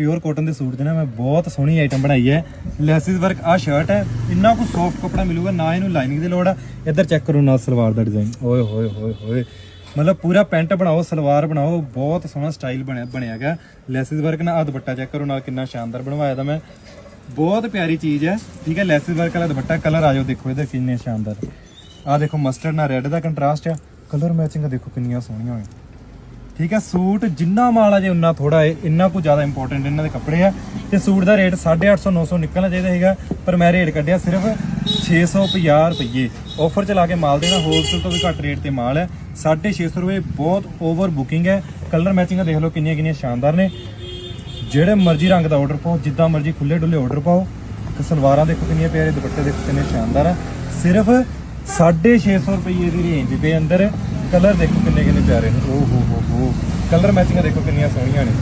Pure cotton ਦੇ suit ਦੇ ਨਾ ਮੈਂ ਬਹੁਤ ਸੋਹਣੀ ਆਈਟਮ ਬਣਾਈ ਹੈ। ਲੈਸਿਸ ਵਰਕ ਆ ਸ਼ਰਟ ਹੈ, ਇੰਨਾ ਕੁ ਸੌਫਟ ਕੱਪੜਾ ਮਿਲੂਗਾ, ਨਾ ਇਹਨੂੰ ਲਾਈਨਿੰਗ ਦੀ ਲੋੜ ਆ। ਇੱਧਰ ਚੈੱਕ ਕਰੋ ਨਾਲ ਸਲਵਾਰ ਦਾ ਡਿਜ਼ਾਈਨ ਓਏ, ਹੋਏ ਹੋਏ ਹੋਏ। ਮਤਲਬ ਪੂਰਾ ਪੈਂਟ ਬਣਾਓ, ਸਲਵਾਰ ਬਣਾਓ, ਬਹੁਤ ਸੋਹਣਾ ਸਟਾਈਲ ਬਣਿਆ ਬਣਿਆ ਗਿਆ ਲੈਸਿਸ ਵਰਕ ਨਾਲ ਆ ਦੁਪੱਟਾ ਚੈੱਕ ਕਰੋ ਨਾਲ, ਕਿੰਨਾ ਸ਼ਾਨਦਾਰ ਬਣਵਾਇਆ ਦਾ ਮੈਂ। ਬਹੁਤ ਪਿਆਰੀ ਚੀਜ਼ ਹੈ, ਠੀਕ ਹੈ, ਲੈਸਿਸ ਵਰਕ ਵਾਲਾ ਦੁਪੱਟਾ ਕਲਰ ਆ ਜਾਓ, ਦੇਖੋ ਇਹਦੇ ਕਿੰਨੇ ਸ਼ਾਨਦਾਰ। ਆ ਦੇਖੋ ਮਸਟਰਡ ਨਾਲ ਰੈੱਡ ਦਾ ਕੰਟਰਾਸਟ ਆ। ਕਲਰ ਮੈਚਿੰਗ ਦੇਖੋ ਕਿੰਨੀਆਂ ਸੋਹਣੀਆਂ ਹੋਈਆਂ। ਠੀਕ ਹੈ, ਸੂਟ ਜਿੰਨਾ ਮਾਲ ਆ ਜੇ ਉਨਾ ਥੋੜਾ ਹੈ, ਇੰਨਾ ਕੁ ਜ਼ਿਆਦਾ ਇੰਪੋਰਟੈਂਟ ਇਹਨਾਂ ਦੇ ਕੱਪੜੇ ਆ। ਤੇ ਸੂਟ ਦਾ ਰੇਟ 850 900 ਨਿਕਲਣਾ ਚਾਹੀਦਾ ਹੈਗਾ ਪਰ ਮੈਂ ਰੇਟ ਕੱਢਿਆ ਸਿਰਫ 650 ਰੁਪਏ ਆਫਰ ਚਲਾ ਕੇ ਮਾਲ ਦੇਣਾ ਹੋਲਸੇਲ ਤੋਂ ਵੀ ਘੱਟ ਰੇਟ ਤੇ ਮਾਲ ਹੈ। 650 ਰੁਪਏ ਬਹੁਤ ਓਵਰ ਬੁਕਿੰਗ ਹੈ। ਕਲਰ ਮੈਚਿੰਗਾਂ ਦੇਖ ਲਓ ਕਿੰਨੀਆਂ ਕਿੰਨੀਆਂ ਸ਼ਾਨਦਾਰ ਨੇ। ਜਿਹੜੇ ਮਰਜ਼ੀ ਰੰਗ ਦਾ ਆਰਡਰ ਪਾਓ, ਜਿੱਦਾਂ ਮਰਜ਼ੀ ਖੁੱਲੇ ਡੁੱਲੇ ਆਰਡਰ ਪਾਓ ਤੇ ਸਲਵਾਰਾਂ ਦੇਖੋ ਕਿੰਨੀਆਂ ਪਿਆਰੇ ਦੁਪੱਟੇ ਦੇਖੋ ਕਿੰਨੇ ਸ਼ਾਨਦਾਰ ਆ। ਸਿਰਫ 650 ਰੁਪਏ ਦੀ ਰੇਂਜ ਦੇ ਅੰਦਰ ਕਲਰ ਦੇਖੋ ਕਿੰਨੇ ਕਿੰਨੇ ਪਿਆਰੇ ਨੇ। ਓ ਹੋ ਹੋ ਹੋ। ਕਲਰ ਮੈਚਿੰਗਾਂ ਦੇਖੋ ਕਿੰਨੀਆਂ ਸੋਹਣੀਆਂ ਨੇ।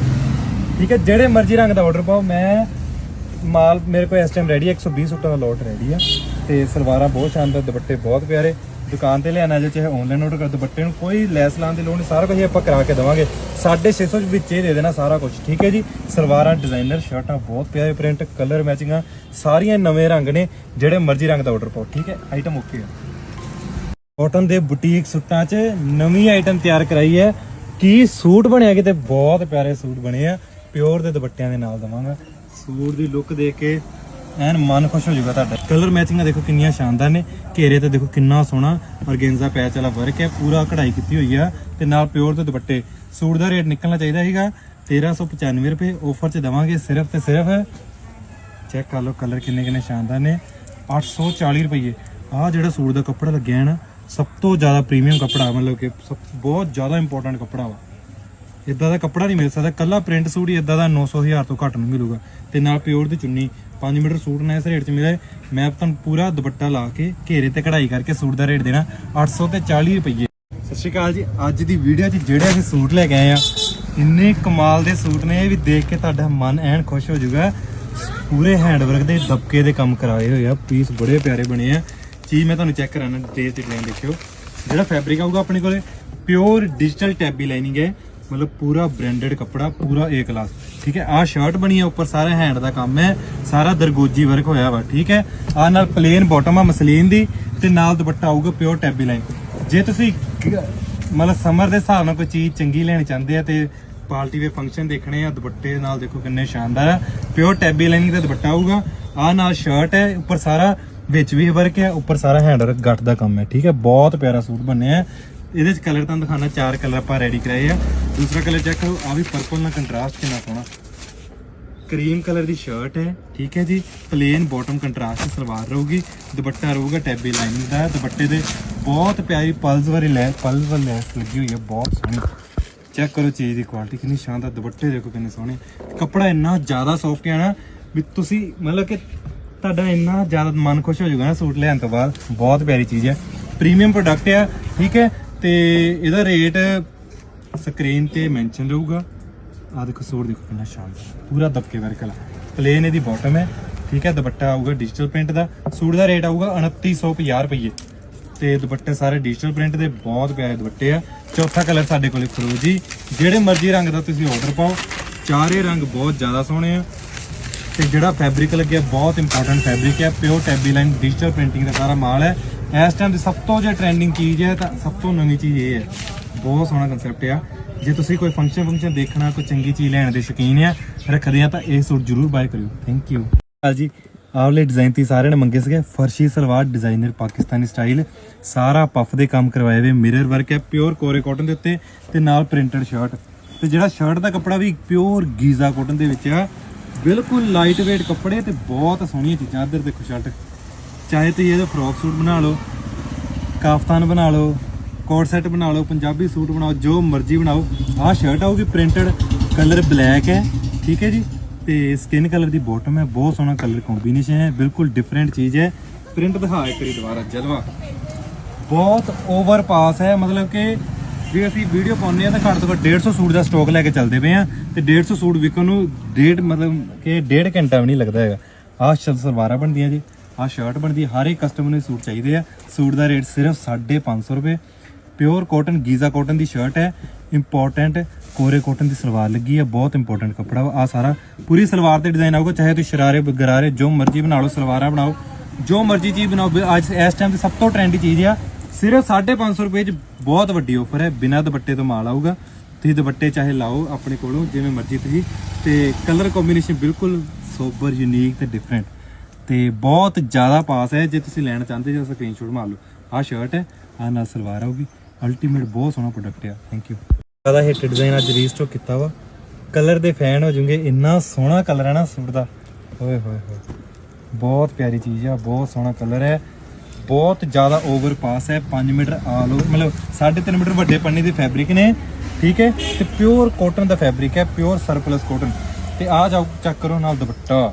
ਠੀਕ ਹੈ ਜਿਹੜੇ ਮਰਜ਼ੀ ਰੰਗ ਦਾ ਆਰਡਰ ਪਾਓ ਮੈਂ ਮਾਲ ਮੇਰੇ ਕੋਲ ਇਸ ਟਾਈਮ ਰੈਡੀ 120 ਸੂਟਾਂ ਦਾ ਲੋਟ ਰੈਡੀ ਆ। ਤੇ ਸਲਵਾਰਾਂ ਬਹੁਤ ਸ਼ਾਨਦਾਰ ਦੁਪੱਟੇ ਬਹੁਤ ਪਿਆਰੇ। ਦੁਕਾਨ ਤੇ ਲਿਆਣਾ ਜੇ ਚਾਹੇ ਆਨਲਾਈਨ ਆਰਡਰ ਕਰ ਦੁਪੱਟੇ ਨੂੰ ਕੋਈ ਲੈਸ ਲਾਉਣ ਦੀ ਲੋੜ ਨਹੀਂ ਸਾਰਾ ਕੁਝ ਆਪਾਂ ਕਰਾ ਕੇ ਦੇਵਾਂਗੇ। 650 ਵਿੱਚ ਹੀ ਦੇ ਦੇਣਾ ਸਾਰਾ ਕੁਝ ਠੀਕ ਹੈ ਜੀ? ਸਲਵਾਰਾਂ ਡਿਜ਼ਾਈਨਰ ਸ਼ਰਟਾਂ ਬਹੁਤ ਪਿਆਰੇ ਪ੍ਰਿੰਟ ਕਲਰ ਮੈਚਿੰਗਾਂ ਸਾਰੀਆਂ ਨਵੇਂ ਰੰਗ ਨੇ ਜਿਹੜੇ ਮਰਜ਼ੀ ਰੰਗ ਦਾ ਆਰਡਰ ਪਾਓ ਠੀਕ ਹੈ? ਆਈਟਮ ਓਕੇ ਆ। ਕਾਟਨ ਦੇ ਬੁਟੀਕ ਸੂਟਾਂ 'ਚ ਨਵੀਂ ਆਈਟਮ ਤਿਆਰ ਕਰਾਈ ਹੈ। ਕੀ ਸੂਟ ਬਣਿਆ? ਕਿਤੇ ਬਹੁਤ ਪਿਆਰੇ ਸੂਟ ਬਣੇ ਆ। ਪਿਓਰ ਦੇ ਦੁਪੱਟਿਆਂ ਦੇ ਨਾਲ ਦਵਾਂਗਾ। ਸੂਟ ਦੀ ਲੁੱਕ ਦੇਖ ਕੇ ਐਨ ਮਨ ਖੁਸ਼ ਹੋ ਜਾਊਗਾ ਤੁਹਾਡਾ। ਕਲਰ ਮੈਚਿੰਗਾਂ ਦੇਖੋ ਕਿੰਨੀਆਂ ਸ਼ਾਨਦਾਰ ਨੇ। ਘੇਰੇ ਤੇ ਦੇਖੋ ਕਿੰਨਾ ਸੋਹਣਾ ਔਰਗੇਂਜ਼ਾ ਪੈਚ ਵਾਲਾ ਵਰਕ ਹੈ। ਪੂਰਾ ਕਢਾਈ ਕੀਤੀ ਹੋਈ ਆ ਤੇ ਨਾਲ ਪਿਓਰ ਦੇ ਦੁਪੱਟੇ। ਸੂਟ ਦਾ ਰੇਟ ਨਿਕਲਣਾ ਚਾਹੀਦਾ ਸੀਗਾ 1395 ਰੁਪਏ। ਆਫਰ 'ਚ ਦਵਾਂਗੇ ਸਿਰਫ ਤੇ ਸਿਰਫ। ਚੈੱਕ ਕਰ ਲਓ ਕਲਰ ਕਿੰਨੇ ਕਿੰਨੇ ਸ਼ਾਨਦਾਰ ਨੇ। 840 ਰੁਪਏ। ਆਹ ਜਿਹੜਾ ਸੂਟ ਦਾ ਕੱਪੜਾ ਲੱਗਿਆ ਹੈ ਨਾ ਸਭ ਤੋਂ ਜ਼ਿਆਦਾ ਪ੍ਰੀਮੀਅਮ ਕੱਪੜਾ ਮਤਲਬ ਕਿ ਸਭ ਬਹੁਤ ਜ਼ਿਆਦਾ ਇੰਪੋਰਟੈਂਟ ਕੱਪੜਾ ਵਾ। ਇਦਾਂ ਦਾ ਕੱਪੜਾ ਨਹੀਂ ਮਿਲ ਸਕਦਾ। ਕੱਲਾ ਪ੍ਰਿੰਟ ਸੂਟ ਹੀ ਇਦਾਂ ਦਾ 900 ਹਜ਼ਾਰ ਤੋਂ ਘੱਟ ਨੂੰ ਮਿਲੂਗਾ। ਤੇ ਨਾਲ ਪਿਓਰ ਦੀ ਚੁੰਨੀ 5 ਮੀਟਰ ਸੂਟ ਨੇ ਇਸ ਰੇਟ 'ਚ ਮਿਲੇ। ਮੈਂ ਤੁਹਾਨੂੰ ਪੂਰਾ ਦੁਪੱਟਾ ਲਾ ਕੇ ਘੇਰੇ ਤੇ ਕਢਾਈ ਕਰਕੇ ਸੂਟ ਦਾ ਰੇਟ ਦੇਣਾ। 800 ਤੇ 40 ਰੁਪਏ ਸਤਿ ਸ਼੍ਰੀ ਅਕਾਲ ਜੀ। ਅੱਜ ਦੀ ਵੀਡੀਓ 'ਚ ਜਿਹੜੇ ਅਸੀਂ ਸੂਟ ਲੈ ਕੇ ਆਏ ਆ, ਇੰਨੇ ਕਮਾਲ ਦੇ ਸੂਟ ਨੇ। ਇਹ ਵੀ ਦੇਖ ਕੇ ਤੁਹਾਡਾ ਮਨ ਐਨ ਖੁਸ਼ ਹੋ ਜਾਊਗਾ। ਪੂਰੇ ਹੈਂਡਵਰਕ ਦੇ ਦਬਕੇ ਦੇ ਕੰਮ ਕਰਾਏ ਹੋਏ ਆ। ਪੀਸ ਬੜੇ ਪਿਆਰੇ ਬਣੇ ਆ। ਚੀਜ਼ ਮੈਂ ਤੁਹਾਨੂੰ ਚੈੱਕ ਕਰਾਣਾ ਡਿਟੇਲ ਤੇ ਲਾਈਨ ਦੇਖਿਓ। ਜਿਹੜਾ ਫੈਬਰਿਕ ਆਊਗਾ ਆਪਣੇ ਕੋਲੇ ਪਿਓਰ ਡਿਜੀਟਲ ਟੈਬੀ ਲਾਈਨਿੰਗ ਹੈ। ਮਤਲਬ ਪੂਰਾ ਬ੍ਰਾਂਡਡ ਕੱਪੜਾ, ਪੂਰਾ ਏ ਕਲਾਸ ਠੀਕ ਹੈ, ਆਹ ਸ਼ਰਟ ਬਣੀ ਹੈ, ਉੱਪਰ ਸਾਰਾ ਹੈਂਡ ਦਾ ਕੰਮ ਹੈ। ਸਾਰਾ ਦਰਗੋਜੀ ਵਰਕ ਹੋਇਆ ਵਾ, ਠੀਕ ਹੈ। ਆਹ ਨਾਲ ਪਲੇਨ ਬਾਟਮ ਆ, ਮਸਲੀਨ ਦੀ, ਤੇ ਨਾਲ ਦੁਪੱਟਾ ਆਊਗਾ ਪਿਓਰ ਟੈਬੀ ਲਾਈਨ ਜੇ ਤੁਸੀਂ ਮਤਲਬ ਸਮਰ ਦੇ ਹਿਸਾਬ ਨਾਲ ਕੋਈ ਚੀਜ਼ ਚੰਗੀ ਲੈਣੀ ਚਾਹੁੰਦੇ ਆ ਤੇ ਪਾਰਟੀ ਵੇ ਫੰਕਸ਼ਨ ਦੇਖਣੇ ਆ, ਦੁਪੱਟੇ ਨਾਲ ਦੇਖੋ ਕਿੰਨੇ ਸ਼ਾਨਦਾਰ ਆ। ਪਿਓਰ ਟੈਬੀ ਲਾਈਨਿੰਗ ਦਾ ਦੁਪੱਟਾ ਆਊਗਾ। ਆਹ ਨਾਲ ਸ਼ਰਟ ਹੈ, ਉੱਪਰ ਸਾਰਾ ਵਿੱਚ ਵੀ ਵਰਕ ਹੈ, ਉੱਪਰ ਸਾਰਾ ਹੈਂਡ ਵਰਕ ਗੱਟ ਦਾ ਕੰਮ ਹੈ, ਠੀਕ ਹੈ? ਬਹੁਤ ਪਿਆਰਾ ਸੂਟ ਬਣਿਆ ਇਹਦੇ ਚ ਕਲਰ ਤੁਹਾਨੂੰ ਦਿਖਾਣਾ ਚਾਰ ਕਲਰ ਆਪਾਂ ਰੈਡੀ ਕਰਾਏ ਆ। ਦੂਸਰਾ ਕਲਰ ਚੈੱਕ ਕਰੋ ਆ ਵੀ ਪਰਪਲ ਨਾਲ ਕੰਟਰਾਸਟ ਕਿੰਨਾ ਸੋਹਣਾ। ਕਰੀਮ ਕਲਰ ਦੀ ਸ਼ਰਟ ਹੈ, ਠੀਕ ਹੈ ਜੀ? ਪਲੇਨ ਬਾਟਮ ਕੰਟਰਾਸਟ ਸਲਵਾਰ ਰਹੂਗੀ। ਦੁਪੱਟਾ ਰਹੂਗਾ ਟੈਬੀ ਲਾਈਨਿੰਗ ਦਾ। ਦੁਪੱਟੇ ਦੇ ਬਹੁਤ ਪਿਆਰੀ ਪਲਸ ਵਾਲੀ ਲੈ ਪਲਸ ਵਾਲੀ ਲੈਸ ਲੱਗੀ ਹੋਈ ਹੈ, ਬਹੁਤ ਸੋਹਣੀ। ਚੈੱਕ ਕਰੋ ਚੀਜ਼ ਦੀ ਕੁਆਲਿਟੀ ਕਿੰਨੀ ਸ਼ਾਨਦਾਰ, ਦੁਪੱਟੇ ਦੇਖੋ ਕਿੰਨੇ ਸੋਹਣੇ। ਕੱਪੜਾ ਇੰਨਾ ਜ਼ਿਆਦਾ ਸੌਫਟ ਹੈ ਨਾ, ਵੀ ਤੁਸੀਂ ਮਤਲਬ ਕਿ ਤੁਹਾਡਾ ਇੰਨਾ ਜ਼ਿਆਦਾ ਮਨ ਖੁਸ਼ ਹੋ ਜਾਊਗਾ ਨਾ ਸੂਟ ਲੈਣ ਤੋਂ ਬਾਅਦ। ਬਹੁਤ ਪਿਆਰੀ ਚੀਜ਼ ਹੈ। ਪ੍ਰੀਮੀਅਮ ਪ੍ਰੋਡਕਟ ਆ, ਠੀਕ ਹੈ? ਤੇ ਇਹਦਾ ਰੇਟ ਸਕਰੀਨ ਤੇ ਮੈਂਸ਼ਨ ਰਹੂਗਾ। ਆ ਦੇਖੋ ਸੂਟ ਦੇਖੋ ਕਿੰਨਾ ਸ਼ਾਨਦਾਰ ਪੂਰਾ ਦਬਕੇ ਵਰਕ ਪਲੇਨ ਇਹਦੀ ਬਾਟਮ ਹੈ, ਠੀਕ ਹੈ? ਦੁਪੱਟਾ ਆਊਗਾ ਡਿਜੀਟਲ ਪ੍ਰਿੰਟ ਦਾ। ਸੂਟ ਦਾ ਰੇਟ ਆਊਗਾ 2950 ਰੁਪਏ ਤੇ ਦੁਪੱਟੇ ਸਾਰੇ ਡਿਜੀਟਲ ਪ੍ਰਿੰਟ ਦੇ, ਬਹੁਤ ਪਿਆਰੇ ਦੁਪੱਟੇ ਆ। ਚੌਥਾ ਕਲਰ ਸਾਡੇ ਕੋਲੇ ਫਰੋਜੀ ਜਿਹੜੇ ਮਰਜ਼ੀ ਰੰਗ ਦਾ ਤੁਸੀਂ ਆਰਡਰ ਪਾਓ, ਚਾਰੇ ਰੰਗ ਬਹੁਤ ਜ਼ਿਆਦਾ ਸੋਹਣੇ ਆ। ਤੇ ਜਿਹੜਾ ਫੈਬਰਿਕ ਲੱਗਿਆ, ਬਹੁਤ ਇੰਪੋਰਟੈਂਟ ਫੈਬਰਿਕ ਹੈ। ਪਿਓਰ ਟੈਬੀ ਲਾਈਨ ਡਿਜੀਟਲ ਪ੍ਰਿੰਟਿੰਗ ਦਾ ਸਾਰਾ ਮਾਲ ਹੈ। ਇਸ ਟਾਈਮ ਦੀ ਸਭ ਤੋਂ ਜੇ ਟ੍ਰੈਂਡਿੰਗ ਚੀਜ਼ ਹੈ, ਤਾਂ ਸਭ ਤੋਂ ਨਵੀਂ ਚੀਜ਼ ਇਹ ਹੈ। ਬਹੁਤ ਸੋਹਣਾ ਕਨਸੈਪਟ ਆ। ਜੇ ਤੁਸੀਂ ਕੋਈ ਫੰਕਸ਼ਨ ਫੰਕਸ਼ਨ ਦੇਖਣਾ, ਕੋਈ ਚੰਗੀ ਚੀਜ਼ ਲੈਣ ਦੇ ਸ਼ੌਕੀਨ ਆ, ਰੱਖਦੇ ਆ, ਤਾਂ ਇਹ ਸੂਟ ਜ਼ਰੂਰ ਬਾਏ ਕਰਿਓ। ਥੈਂਕ ਯੂ ਜੀ, ਆਵਲੇ ਡਿਜ਼ਾਈਨ ਤੀ ਸਾਰਿਆਂ ਨੇ ਮੰਗੇ ਸੀਗੇ। ਫਰਸ਼ੀ ਸਲਵਾਰ ਡਿਜ਼ਾਈਨਰ ਪਾਕਿਸਤਾਨੀ ਸਟਾਈਲ ਸਾਰਾ ਪਫ ਦੇ ਕੰਮ ਕਰਵਾਏ ਹੋਏ ਮਿਰਰ ਵਰਕ ਹੈ ਪਿਓਰ ਕੋਰੇ ਕਾਟਨ ਦੇ ਉੱਤੇ ਤੇ ਨਾਲ ਪ੍ਰਿੰਟਡ ਸ਼ਰਟ ਤੇ ਜਿਹੜਾ ਸ਼ਰਟ ਦਾ ਕੱਪੜਾ ਵੀ ਪਿਓਰ ਗੀਜ਼ਾ ਕਾਟਨ ਦੇ ਵਿੱਚ ਆ ਬਿਲਕੁਲ ਲਾਈਟ weight ਕੱਪੜੇ ਤੇ ਬਹੁਤ ਸੋਹਣੀਆਂ ਚੀਜ਼ਾਂ ਇੱਧਰ ਦੇਖੋ ਸ਼ਰਟ ਚਾਹੇ ਤੁਸੀਂ ਇਹਦਾ ਫਰੋਕ ਸੂਟ ਬਣਾ ਲਓ, ਕਾਫਤਾਨ ਬਣਾ ਲਓ ਕੋਟ ਸੈੱਟ ਬਣਾ ਲਓ, ਪੰਜਾਬੀ ਸੂਟ ਬਣਾਓ, ਜੋ ਮਰਜ਼ੀ ਬਣਾਓ, ਆਹ ਸ਼ਰਟ ਆਊਗੀ ਪ੍ਰਿੰਟਡ ਕਲਰ ਬਲੈਕ ਹੈ, ਠੀਕ ਹੈ ਜੀ? ਤੇ ਸਕਿਨ ਕਲਰ ਦੀ ਬਾਟਮ ਹੈ, ਬਹੁਤ ਸੋਹਣਾ ਕਲਰ ਕੰਬੀਨੇਸ਼ਨ ਹੈ, ਬਿਲਕੁਲ ਡਿਫਰੈਂਟ ਚੀਜ਼ ਹੈ। ਪ੍ਰਿੰਟ ਦਿਖਾ ਇੱਕ ਵਾਰੀ ਦੁਬਾਰਾ, ਜਲਵਾ। ਬਹੁਤ ਓਵਰ ਪਾਸ ਹੈ, ਮਤਲਬ ਕਿ ਜੇ ਅਸੀਂ ਵੀਡੀਓ ਪਾਉਂਦੇ ਆ ਤਾਂ ਘੱਟ ਤੋਂ ਘੱਟ 150 ਸੂਟ ਦਾ ਸਟਾਕ ਲੈ ਕੇ ਚੱਲਦੇ ਪਏ ਆ ਤੇ 150 ਸੂਟ ਵਿਕਣ ਨੂੰ ਡੇਢ ਮਤਲਬ ਕਿ ਡੇਢ ਘੰਟਾ ਵੀ ਨਹੀਂ ਲੱਗਦਾ ਹੈਗਾ। ਆਹ ਸ਼ਲ ਸਲਵਾਰਾਂ ਬਣਦੀਆਂ ਜੀ, ਆਹ ਸ਼ਰਟ ਬਣਦੀ ਹਰ ਇੱਕ ਕਸਟਮਰ ਨੂੰ ਸੂਟ ਚਾਹੀਦੇ ਆ। ਸੂਟ ਦਾ ਰੇਟ ਸਿਰਫ 550 ਰੁਪਏ। ਪਿਓਰ ਕਾਟਨ ਗੀਜ਼ਾ ਕਾਟਨ ਦੀ ਸ਼ਰਟ ਹੈ ਇੰਪੋਰਟੈਂਟ ਕੋਰੇ ਕਾਟਨ ਦੀ ਸਲਵਾਰ ਲੱਗੀ ਹੈ, ਬਹੁਤ ਇੰਪੋਰਟੈਂਟ ਕੱਪੜਾ ਵਾ। ਆ ਸਾਰਾ ਪੂਰੀ ਸਲਵਾਰ ਤੇ ਡਿਜ਼ਾਈਨ ਆਊਗਾ, ਚਾਹੇ ਤੁਸੀਂ ਸ਼ਰਾਰੇ, ਗਰਾਰੇ, ਜੋ ਮਰਜ਼ੀ ਬਣਾ ਲਓ, ਸਲਵਾਰਾਂ ਬਣਾਓ, ਜੋ ਮਰਜ਼ੀ ਚੀਜ਼ ਬਣਾਓ। ਅੱਜ ਇਸ ਟਾਈਮ ਤੇ ਸਭ ਤੋਂ ਟ੍ਰੈਂਡੀ ਚੀਜ਼ ਆ ਸਿਰਫ 550 ਰੁਪਏ ਚ ਬਹੁਤ ਵੱਡੀ ਆਫਰ ਹੈ। ਬਿਨਾਂ ਦੁਪੱਟੇ ਤੋਂ ਮਾਲ ਆਊਗਾ। ਤੁਸੀਂ ਦੁਪੱਟੇ ਚਾਹੇ ਲਾਓ ਆਪਣੇ ਕੋਲੋਂ, ਜਿਵੇਂ ਮਰਜ਼ੀ ਤੁਸੀਂ। ਤੇ ਕਲਰ ਕੰਬੀਨੇਸ਼ਨ ਬਿਲਕੁਲ ਸੋਬਰ ਯੂਨੀਕ ਤੇ ਡਿਫਰੈਂਟ ਤੇ ਬਹੁਤ ਜ਼ਿਆਦਾ ਪਾਸ ਹੈ। ਜੇ ਤੁਸੀਂ ਲੈਣਾ ਚਾਹੁੰਦੇ ਹੋ ਸਕਰੀਨਸ਼ਾਟ ਮਾਰ ਲਓ। ਆਹ ਸ਼ਰਟ ਹੈ, ਆਹ ਨਾਲ ਸਲਵਾਰ ਆਊਗੀ। ਅਲਟੀਮੇਟ ਬਹੁਤ ਸੋਹਣਾ ਪ੍ਰੋਡਕਟ ਆ। ਥੈਂਕ ਯੂ ਜ਼ਿਆਦਾ ਹਿੱਟ ਡਿਜ਼ਾਈਨ ਅੱਜ ਰੀਸਟਾਕ ਕੀਤਾ ਵਾ। ਕਲਰ ਦੇ ਫੈਨ ਹੋ ਜੂਗੇ ਇੰਨਾ ਸੋਹਣਾ ਕਲਰ ਹੈ ਨਾ ਸੂਟ ਦਾ। ਓਏ ਹੋਏ ਹੋਏ। ਬਹੁਤ ਪਿਆਰੀ ਚੀਜ਼ ਆ। ਬਹੁਤ ਸੋਹਣਾ ਕਲਰ ਹੈ। ਬਹੁਤ ਜ਼ਿਆਦਾ ਓਵਰ ਪਾਸ ਹੈ 5 ਮੀਟਰ ਆਲ ਓਵਰ ਮਤਲਬ 3.5 ਮੀਟਰ ਵੱਡੇ ਪੰਨੇ ਦੇ ਫੈਬਰਿਕ ਨੇ, ਠੀਕ ਹੈ? ਤੇ ਪਿਓਰ ਕਾਟਨ ਦਾ ਫੈਬਰਿਕ ਹੈ ਪਿਓਰ ਸਰਪਲਸ ਕਾਟਨ ਤੇ ਆ ਜਾਓ ਚੈੱਕ ਕਰੋ ਨਾਲ ਦੁਪੱਟਾ।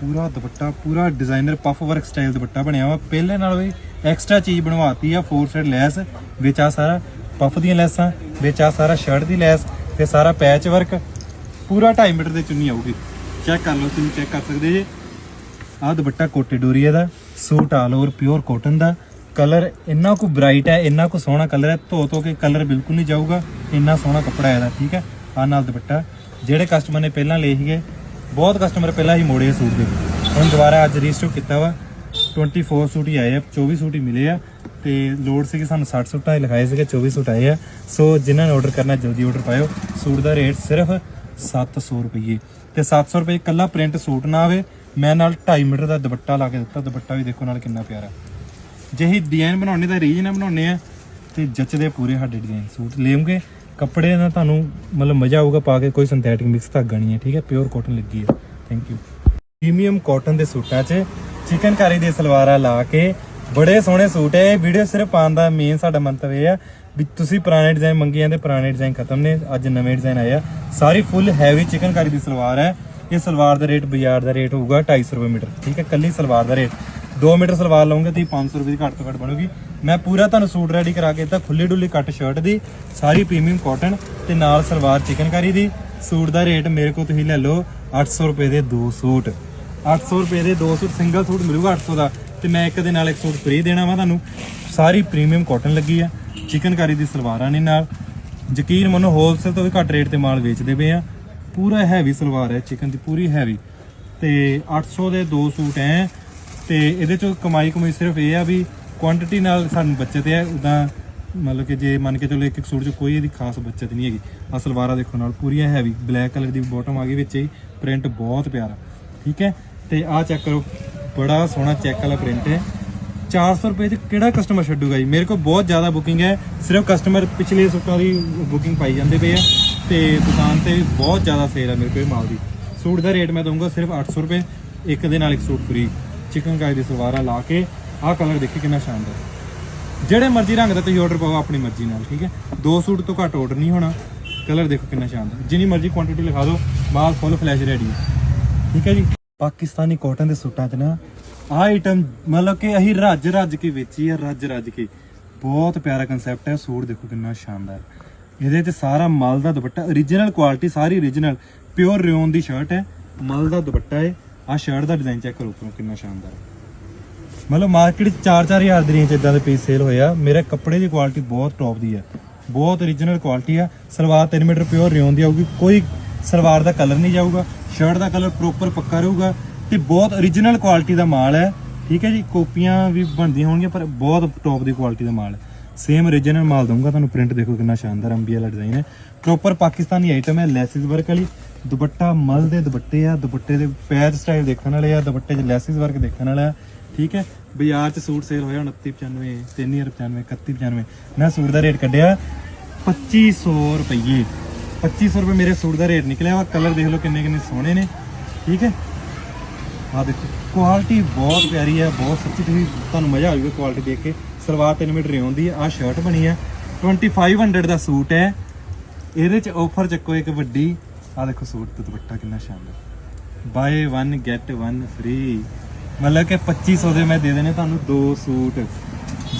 ਪੂਰਾ ਦੁਪੱਟਾ, ਪੂਰਾ designer puff work style dupatta ਬਣਿਆ ਵਾ। ਪਹਿਲੇ ਨਾਲ ਵੀ ਐਕਸਟਰਾ ਚੀਜ਼ ਬਣਵਾਤੀ ਆ ਫੋਰ ਸਾਈਡ ਲੈਸ, ਵਿੱਚ ਆ ਸਾਰਾ ਪਫ ਦੀਆਂ ਲੈਸਾਂ, ਵਿੱਚ ਆ ਸਾਰਾ ਸ਼ਰਟ ਦੀ ਲੈਸ ਤੇ ਸਾਰਾ ਪੈਚ ਵਰਕ ਪੂਰਾ 2.5 ਮੀਟਰ ਦੇ ਚੁੰਨੀ ਆਊਗੀ। ਚੈੱਕ ਕਰ ਲਓ, ਤੁਸੀਂ ਚੈੱਕ ਕਰ ਸਕਦੇ ਜੇ। ਆਹ ਦੁਪੱਟਾ ਕੋਟੇ ਡੋਰੀਆ ਦਾ। Suit all over pure cotton ਦਾ। ਕਲਰ ਇੰਨਾ ਕੁ ਬ੍ਰਾਈਟ ਹੈ, ਇੰਨਾ ਕੁ ਸੋਹਣਾ ਕਲਰ ਹੈ, ਧੋ ਧੋ ਕੇ ਕਲਰ ਬਿਲਕੁਲ ਨਹੀਂ ਜਾਊਗਾ, ਇੰਨਾ ਸੋਹਣਾ ਕੱਪੜਾ ਹੈ ਇਹਦਾ, ਠੀਕ ਹੈ? ਆਹ ਨਾਲ ਦੁਪੱਟਾ। ਜਿਹੜੇ ਕਸਟਮਰ ਨੇ ਪਹਿਲਾਂ ਲਏ ਸੀਗੇ, ਬਹੁਤ ਕਸਟਮਰ ਪਹਿਲਾਂ ਹੀ ਮੋੜੇ ਸੂਟ ਦੇ। ਹੁਣ ਦੁਬਾਰਾ ਅੱਜ ਰੀਸਟਾਕ ਕੀਤਾ ਵਾ। 24 ਸੂਟ ਹੀ ਆਏ ਆ 24 ਸੂਟ ਹੀ ਮਿਲੇ ਆ। ਤੇ ਲੋਡ ਸੀ ਕਿ ਸਾਨੂੰ 60 ਸੂਟਾਂ ਹੀ ਲਿਖਾਏ ਸੀਗੇ 24 ਸੂਟ ਆਏ ਆ। ਸੋ ਜਿਨ੍ਹਾਂ ਨੇ ਆਰਡਰ ਕਰਨਾ, ਜਲਦੀ ਆਰਡਰ ਪਾਇਓ। ਸੂਟ ਦਾ ਰੇਟ ਸਿਰਫ 700 ਰੁਪਏ ਤੇ 700 ਰੁਪਏ ਇਕੱਲਾ ਪ੍ਰਿੰਟ ਸੂਟ ਨਾ ਆਵੇ ਮੈਂ ਨਾਲ 2.5 ਮੀਟਰ ਦਾ ਦੁਪੱਟਾ ਲਾ ਕੇ ਦਿੱਤਾ। ਦੁਪੱਟਾ ਵੀ ਦੇਖੋ ਨਾਲ ਕਿੰਨਾ ਪਿਆਰਾ। ਜਿਹੀ ਡਿਜ਼ਾਈਨ ਬਣਾਉਣੇ ਦਾ ਰੀਜਨ ਨਾਲ ਬਣਾਉਣੇ ਆ ਤੇ ਜੱਚਦੇ ਪੂਰੇ ਸਾਡੇ ਡਿਜ਼ਾਈਨ ਸੂਟ। ਲੇਮਗੇ, ਕੱਪੜੇ ਨਾਲ ਤੁਹਾਨੂੰ ਮਤਲਬ ਮਜ਼ਾ ਆਊਗਾ ਪਾ ਕੇ, ਕੋਈ ਸਿੰਥੈਟਿਕ ਮਿਕਸ ਧਾਗਾ ਨਹੀਂ ਹੈ, ਠੀਕ ਹੈ? ਪਿਓਰ ਕਾਟਨ ਲੱਗੀ ਹੈ। ਥੈਂਕ ਯੂ ਪ੍ਰੀਮੀਅਮ ਕਾਟਨ ਦੇ ਸੂਟਾਂ 'ਚ ਚਿਕਨਕਾਰੀ ਦੇ ਸਲਵਾਰਾਂ ਲਾ ਕੇ ਬੜੇ ਸੋਹਣੇ ਸੂਟ ਹੈ। ਇਹ ਵੀਡੀਓ ਸਿਰਫ ਪਾਉਣ ਦਾ ਮੇਨ ਸਾਡਾ ਮੰਤਵ ਇਹ ਆ ਵੀ ਤੁਸੀਂ ਪੁਰਾਣੇ ਡਿਜ਼ਾਈਨ ਮੰਗੇ ਜਾਂਦੇ ਪੁਰਾਣੇ ਡਿਜ਼ਾਈਨ ਖਤਮ ਨੇ। ਅੱਜ ਨਵੇਂ ਡਿਜ਼ਾਈਨ ਆਏ ਆ। ਸਾਰੀ ਫੁੱਲ ਹੈਵੀ ਚਿਕਨਕਾਰੀ ਦੀ ਸਲਵਾਰ ਹੈ। ਇਹ ਸਲਵਾਰ ਦਾ ਰੇਟ ਬਾਜ਼ਾਰ ਦਾ ਰੇਟ ਹੋਊਗਾ 250 ਰੁਪਏ ਮੀਟਰ, ਠੀਕ ਹੈ? ਕੱਲੀ ਸਲਵਾਰ ਦਾ ਰੇਟ। 2 ਮੀਟਰ ਸਲਵਾਰ ਲਓਗੇ ਤੁਸੀਂ 500 ਰੁਪਏ ਦੀ ਘੱਟ ਤੋਂ ਘੱਟ ਬਣੂਗੀ। ਮੈਂ ਪੂਰਾ ਤੁਹਾਨੂੰ ਸੂਟ ਰੈਡੀ ਕਰਾ ਕੇ ਦਿੱਤਾ ਖੁੱਲੀ ਡੁੱਲੀ ਕੱਟ ਸ਼ਰਟ ਦੀ, ਸਾਰੀ ਪ੍ਰੀਮੀਅਮ ਕਾਟਨ ਤੇ ਨਾਲ ਸਲਵਾਰ ਚਿਕਨਕਾਰੀ ਦੀ। ਸੂਟ ਦਾ ਰੇਟ ਮੇਰੇ ਕੋਲ ਤੁਸੀਂ ਲੈ ਲਓ 800 ਰੁਪਏ ਦੇ ਦੋ ਸੂਟ। 800 ਰੁਪਏ ਦੇ ਦੋ ਸੂਟ ਸਿੰਗਲ ਸੂਟ ਮਿਲੂਗਾ 800 ਦਾ ਤੇ ਮੈਂ ਇੱਕ ਦੇ ਨਾਲ ਇੱਕ ਸੂਟ ਫ੍ਰੀ ਦੇਣਾ ਵਾ ਤੁਹਾਨੂੰ। ਸਾਰੀ ਪ੍ਰੀਮੀਅਮ ਕਾਟਨ ਲੱਗੀ ਆ, ਚਿਕਨਕਾਰੀ ਦੀ ਸਲਵਾਰਾਂ ਨੇ ਨਾਲ। ਯਕੀਨ ਮੰਨੋ ਹੋਲਸੇਲ ਤੋਂ ਵੀ ਘੱਟ ਰੇਟ ਤੇ ਮਾਲ ਵੇਚਦੇ ਪਏ ਆ। ਪੂਰਾ ਹੈਵੀ ਸਲਵਾਰ ਹੈ ਚਿਕਨ ਦੀ ਪੂਰੀ ਹੈਵੀ ਤੇ 800 ਦੇ ਦੋ ਸੂਟ ਐ, ਤੇ ਇਹਦੇ ਚੋਂ ਕਮਾਈ ਕਮਾਈ ਸਿਰਫ ਇਹ ਆ ਵੀ ਕੁਆਂਟੀਟੀ ਨਾਲ ਸਾਨੂੰ ਬਚਤ ਹੈ ਉਦਾਂ ਮਤਲਬ ਕਿ ਜੇ ਮੰਨ ਕੇ ਚਲੋ ਇੱਕ ਇੱਕ ਸੂਟ 'ਚ ਕੋਈ ਇਹਦੀ ਖਾਸ ਬਚਤ ਨਹੀਂ ਹੈਗੀ। ਆ ਸਲਵਾਰਾਂ ਦੇਖੋ ਨਾਲ ਪੂਰੀਆਂ ਹੈਵੀ ਬਲੈਕ ਕਲਰ ਦੀ ਬਾਟਮ ਆ ਗਈ ਵਿੱਚ ਹੀ ਪ੍ਰਿੰਟ ਬਹੁਤ ਪਿਆਰਾ। ਠੀਕ ਹੈ? ਤੇ ਆਹ ਚੈੱਕ ਕਰੋ, ਬੜਾ ਸੋਹਣਾ ਚੈੱਕ ਵਾਲਾ ਪ੍ਰਿੰਟ ਹੈ। 400 ਰੁਪਏ ਚ ਕਿਹੜਾ ਕਸਟਮਰ ਛੱਡੂਗਾ ਜੀ? ਮੇਰੇ ਕੋਲ ਬਹੁਤ ਜ਼ਿਆਦਾ ਬੁਕਿੰਗ ਹੈ। ਸਿਰਫ ਕਸਟਮਰ ਪਿਛਲੇ ਸੂਟਾਂ ਦੀ ਬੁਕਿੰਗ ਪਾਈ ਜਾਂਦੇ ਪਏ ਆ ਤੇ ਦੁਕਾਨ ਤੇ ਬਹੁਤ ਜ਼ਿਆਦਾ ਸੇਲ ਹੈ ਮੇਰੇ ਕੋਲ ਇਹ ਮਾਲ ਦੀ। ਸੂਟ ਦਾ ਰੇਟ ਮੈਂ ਦਊਂਗਾ ਸਿਰਫ 800 ਰੁਪਏ। ਇੱਕ ਦੇ ਨਾਲ ਇੱਕ ਸੂਟ ਫ੍ਰੀ ਚਿਕਨ ਕਾਈ ਦੀ ਸਲਵਾਰਾਂ ਲਾ ਕੇ ਆਹ ਕਲਰ ਦੇਖੀ ਕਿੰਨਾ ਸ਼ਾਨਦਾਰ। ਜਿਹੜੇ ਮਰਜ਼ੀ ਰੰਗ ਦਾ ਤੁਸੀਂ ਆਰਡਰ ਪਾਓ, ਆਪਣੀ ਮਰਜ਼ੀ ਨਾਲ, ਠੀਕ ਹੈ? ਦੋ ਸੂਟ ਤੋਂ ਘੱਟ ਆਰਡਰ ਨਹੀਂ ਹੋਣਾ। ਕਲਰ ਦੇਖੋ ਕਿੰਨਾ ਸ਼ਾਨਦਾਰ। ਜਿੰਨੀ ਮਰਜ਼ੀ ਕੁਆਂਟੀਟੀ ਲਿਖਾ ਦਿਓ, ਮਾਲ ਫੁੱਲ ਫਲੈਸ਼ ਰੈਡੀ ਹੈ। ਠੀਕ ਹੈ ਜੀ? ਪਾਕਿਸਤਾਨੀ ਕਾਟਨ ਦੇ ਸੂਟਾਂ 'ਚ ਨਾ ਆਈਟਮ ਮਤਲਬ ਕਿ ਅਸੀਂ ਰੱਜ ਰੱਜ ਕੇ ਵੇਚੀ ਆ, ਰੱਜ ਰੱਜ ਕੇ। ਬਹੁਤ ਪਿਆਰਾ ਕਨਸੈਪਟ ਹੈ, ਸੂਟ ਦੇਖੋ ਕਿੰਨਾ ਸ਼ਾਨਦਾਰ। ਇਹਦੇ 'ਚ ਸਾਰਾ ਮਲ ਦਾ ਦੁਪੱਟਾ origignal ਕੁਆਲਿਟੀ ਸਾਰੀ origignal ਪਿਓਰ ਰਿਓਨ ਦੀ ਸ਼ਰਟ ਹੈ, ਮਲ ਦਾ ਦੁਪੱਟਾ ਹੈ। ਆਹ ਸ਼ਰਟ ਦਾ ਡਿਜ਼ਾਈਨ ਚੈੱਕ ਕਰੋ ਉੱਪਰੋਂ, ਕਿੰਨਾ ਸ਼ਾਨਦਾਰ। ਹੈ ਮਤਲਬ ਮਾਰਕੀਟ 'ਚ 4-4000 ਦੀ ਰੇਂਜ ਇਦਾਂ ਦੇ ਪੀਸ ਸੇਲ ਹੋਇਆ ਮੇਰੇ ਕੱਪੜੇ ਦੀ ਕੁਆਲਿਟੀ ਬਹੁਤ ਟੌਪ ਦੀ ਹੈ ਬਹੁਤ origignal ਕੁਆਲਿਟੀ ਆ। ਸਲਵਾਰ 3 ਮੀਟਰ ਪਿਓਰ ਰਿਓਨ ਦੀ ਆਊਗੀ। ਕੋਈ ਸਲਵਾਰ ਦਾ ਕਲਰ ਨਹੀਂ ਜਾਊਗਾ। ਸ਼ਰਟ ਦਾ ਕਲਰ ਪ੍ਰੋਪਰ ਪੱਕਾ ਰਹੂਗਾ। ਤੇ ਬਹੁਤ origignal ਕੁਆਲਿਟੀ ਦਾ ਮਾਲ ਹੈ। ਠੀਕ ਹੈ ਜੀ, ਕਾਪੀਆਂ ਵੀ ਬਣਦੀਆਂ ਹੋਣਗੀਆਂ, ਪਰ ਬਹੁਤ ਟੌਪ ਦੀ ਕੁਆਲਿਟੀ ਦਾ ਮਾਲ ਹੈ। ਸੇਮ origignal ਮਾਲ ਦਊਂਗਾ, ਤੁਹਾਨੂੰ ਪ੍ਰਿੰਟ ਦੇਖੋ ਕਿੰਨਾ ਸ਼ਾਨਦਾਰ ਅੰਬੀ ਵਾਲਾ ਡਿਜ਼ਾਈਨ ਹੈ। ਪ੍ਰੋਪਰ ਪਾਕਿਸਤਾਨੀ ਆਈਟਮ ਹੈ, ਲੈਸਿਸ ਵਰਕ ਵਾਲੀ। ਦੁਪੱਟਾ ਮਲ ਦੇ ਦੁਪੱਟੇ ਆ, ਦੁਪੱਟੇ ਦੇ ਪੈਚ ਸਟਾਈਲ ਦੇਖਣ ਵਾਲੇ ਆ, ਦੁਪੱਟੇ 'ਚ ਲੈਸਿਸ ਵਰਕ ਦੇਖਣ ਵਾਲਾ ਆ ਠੀਕ ਹੈ, ਬਾਜ਼ਾਰ 'ਚ ਸੂਟ ਸੇਲ ਹੋਇਆ 2995 3095 3195 ਮੈਂ ਸੂਟ ਦਾ ਰੇਟ ਕੱਢਿਆ 2500 ਰੁਪਏ 2500 ਰੁਪਏ ਮੇਰੇ ਸੂਟ ਦਾ ਰੇਟ ਨਿਕਲਿਆ ਵਾ ਕਲਰ ਦੇਖ ਲਓ ਕਿੰਨੇ ਕਿੰਨੇ ਸੋਹਣੇ ਨੇ। ਠੀਕ ਹੈ ਆ ਦੇਖੋ ਕੁਆਲਿਟੀ ਬਹੁਤ ਪਿਆਰੀ ਹੈ, ਬਹੁਤ ਸੱਚੀ ਤੁਸੀਂ ਤੁਹਾਨੂੰ ਮਜ਼ਾ ਆਊਗਾ ਕੁਆਲਿਟੀ ਦੇਖ ਕੇ। ਸਲਵਾਰ 3 ਮੀਟਰ ਰਿਓਨ ਦੀ ਹੈ ਆ ਸ਼ਰਟ ਬਣੀ ਹੈ। 2500 ਦਾ ਸੂਟ ਹੈ। ਇਹਦੇ ਚ ਆਫਰ ਚੱਕੋ ਇੱਕ ਵੱਡੀ। ਆ ਦੇਖੋ ਸੂਟ ਤੇ ਦੁਪੱਟਾ ਕਿੰਨਾ ਸ਼ਾਨਦਾਰ। ਬਾਏ 1 ਗੈਟ 1 ਫ੍ਰੀ ਮਤਲਬ ਕਿ 2500 ਦੇ ਮੈਂ ਦੇ ਦੇਣੇ ਤੁਹਾਨੂੰ ਦੋ ਸੂਟ।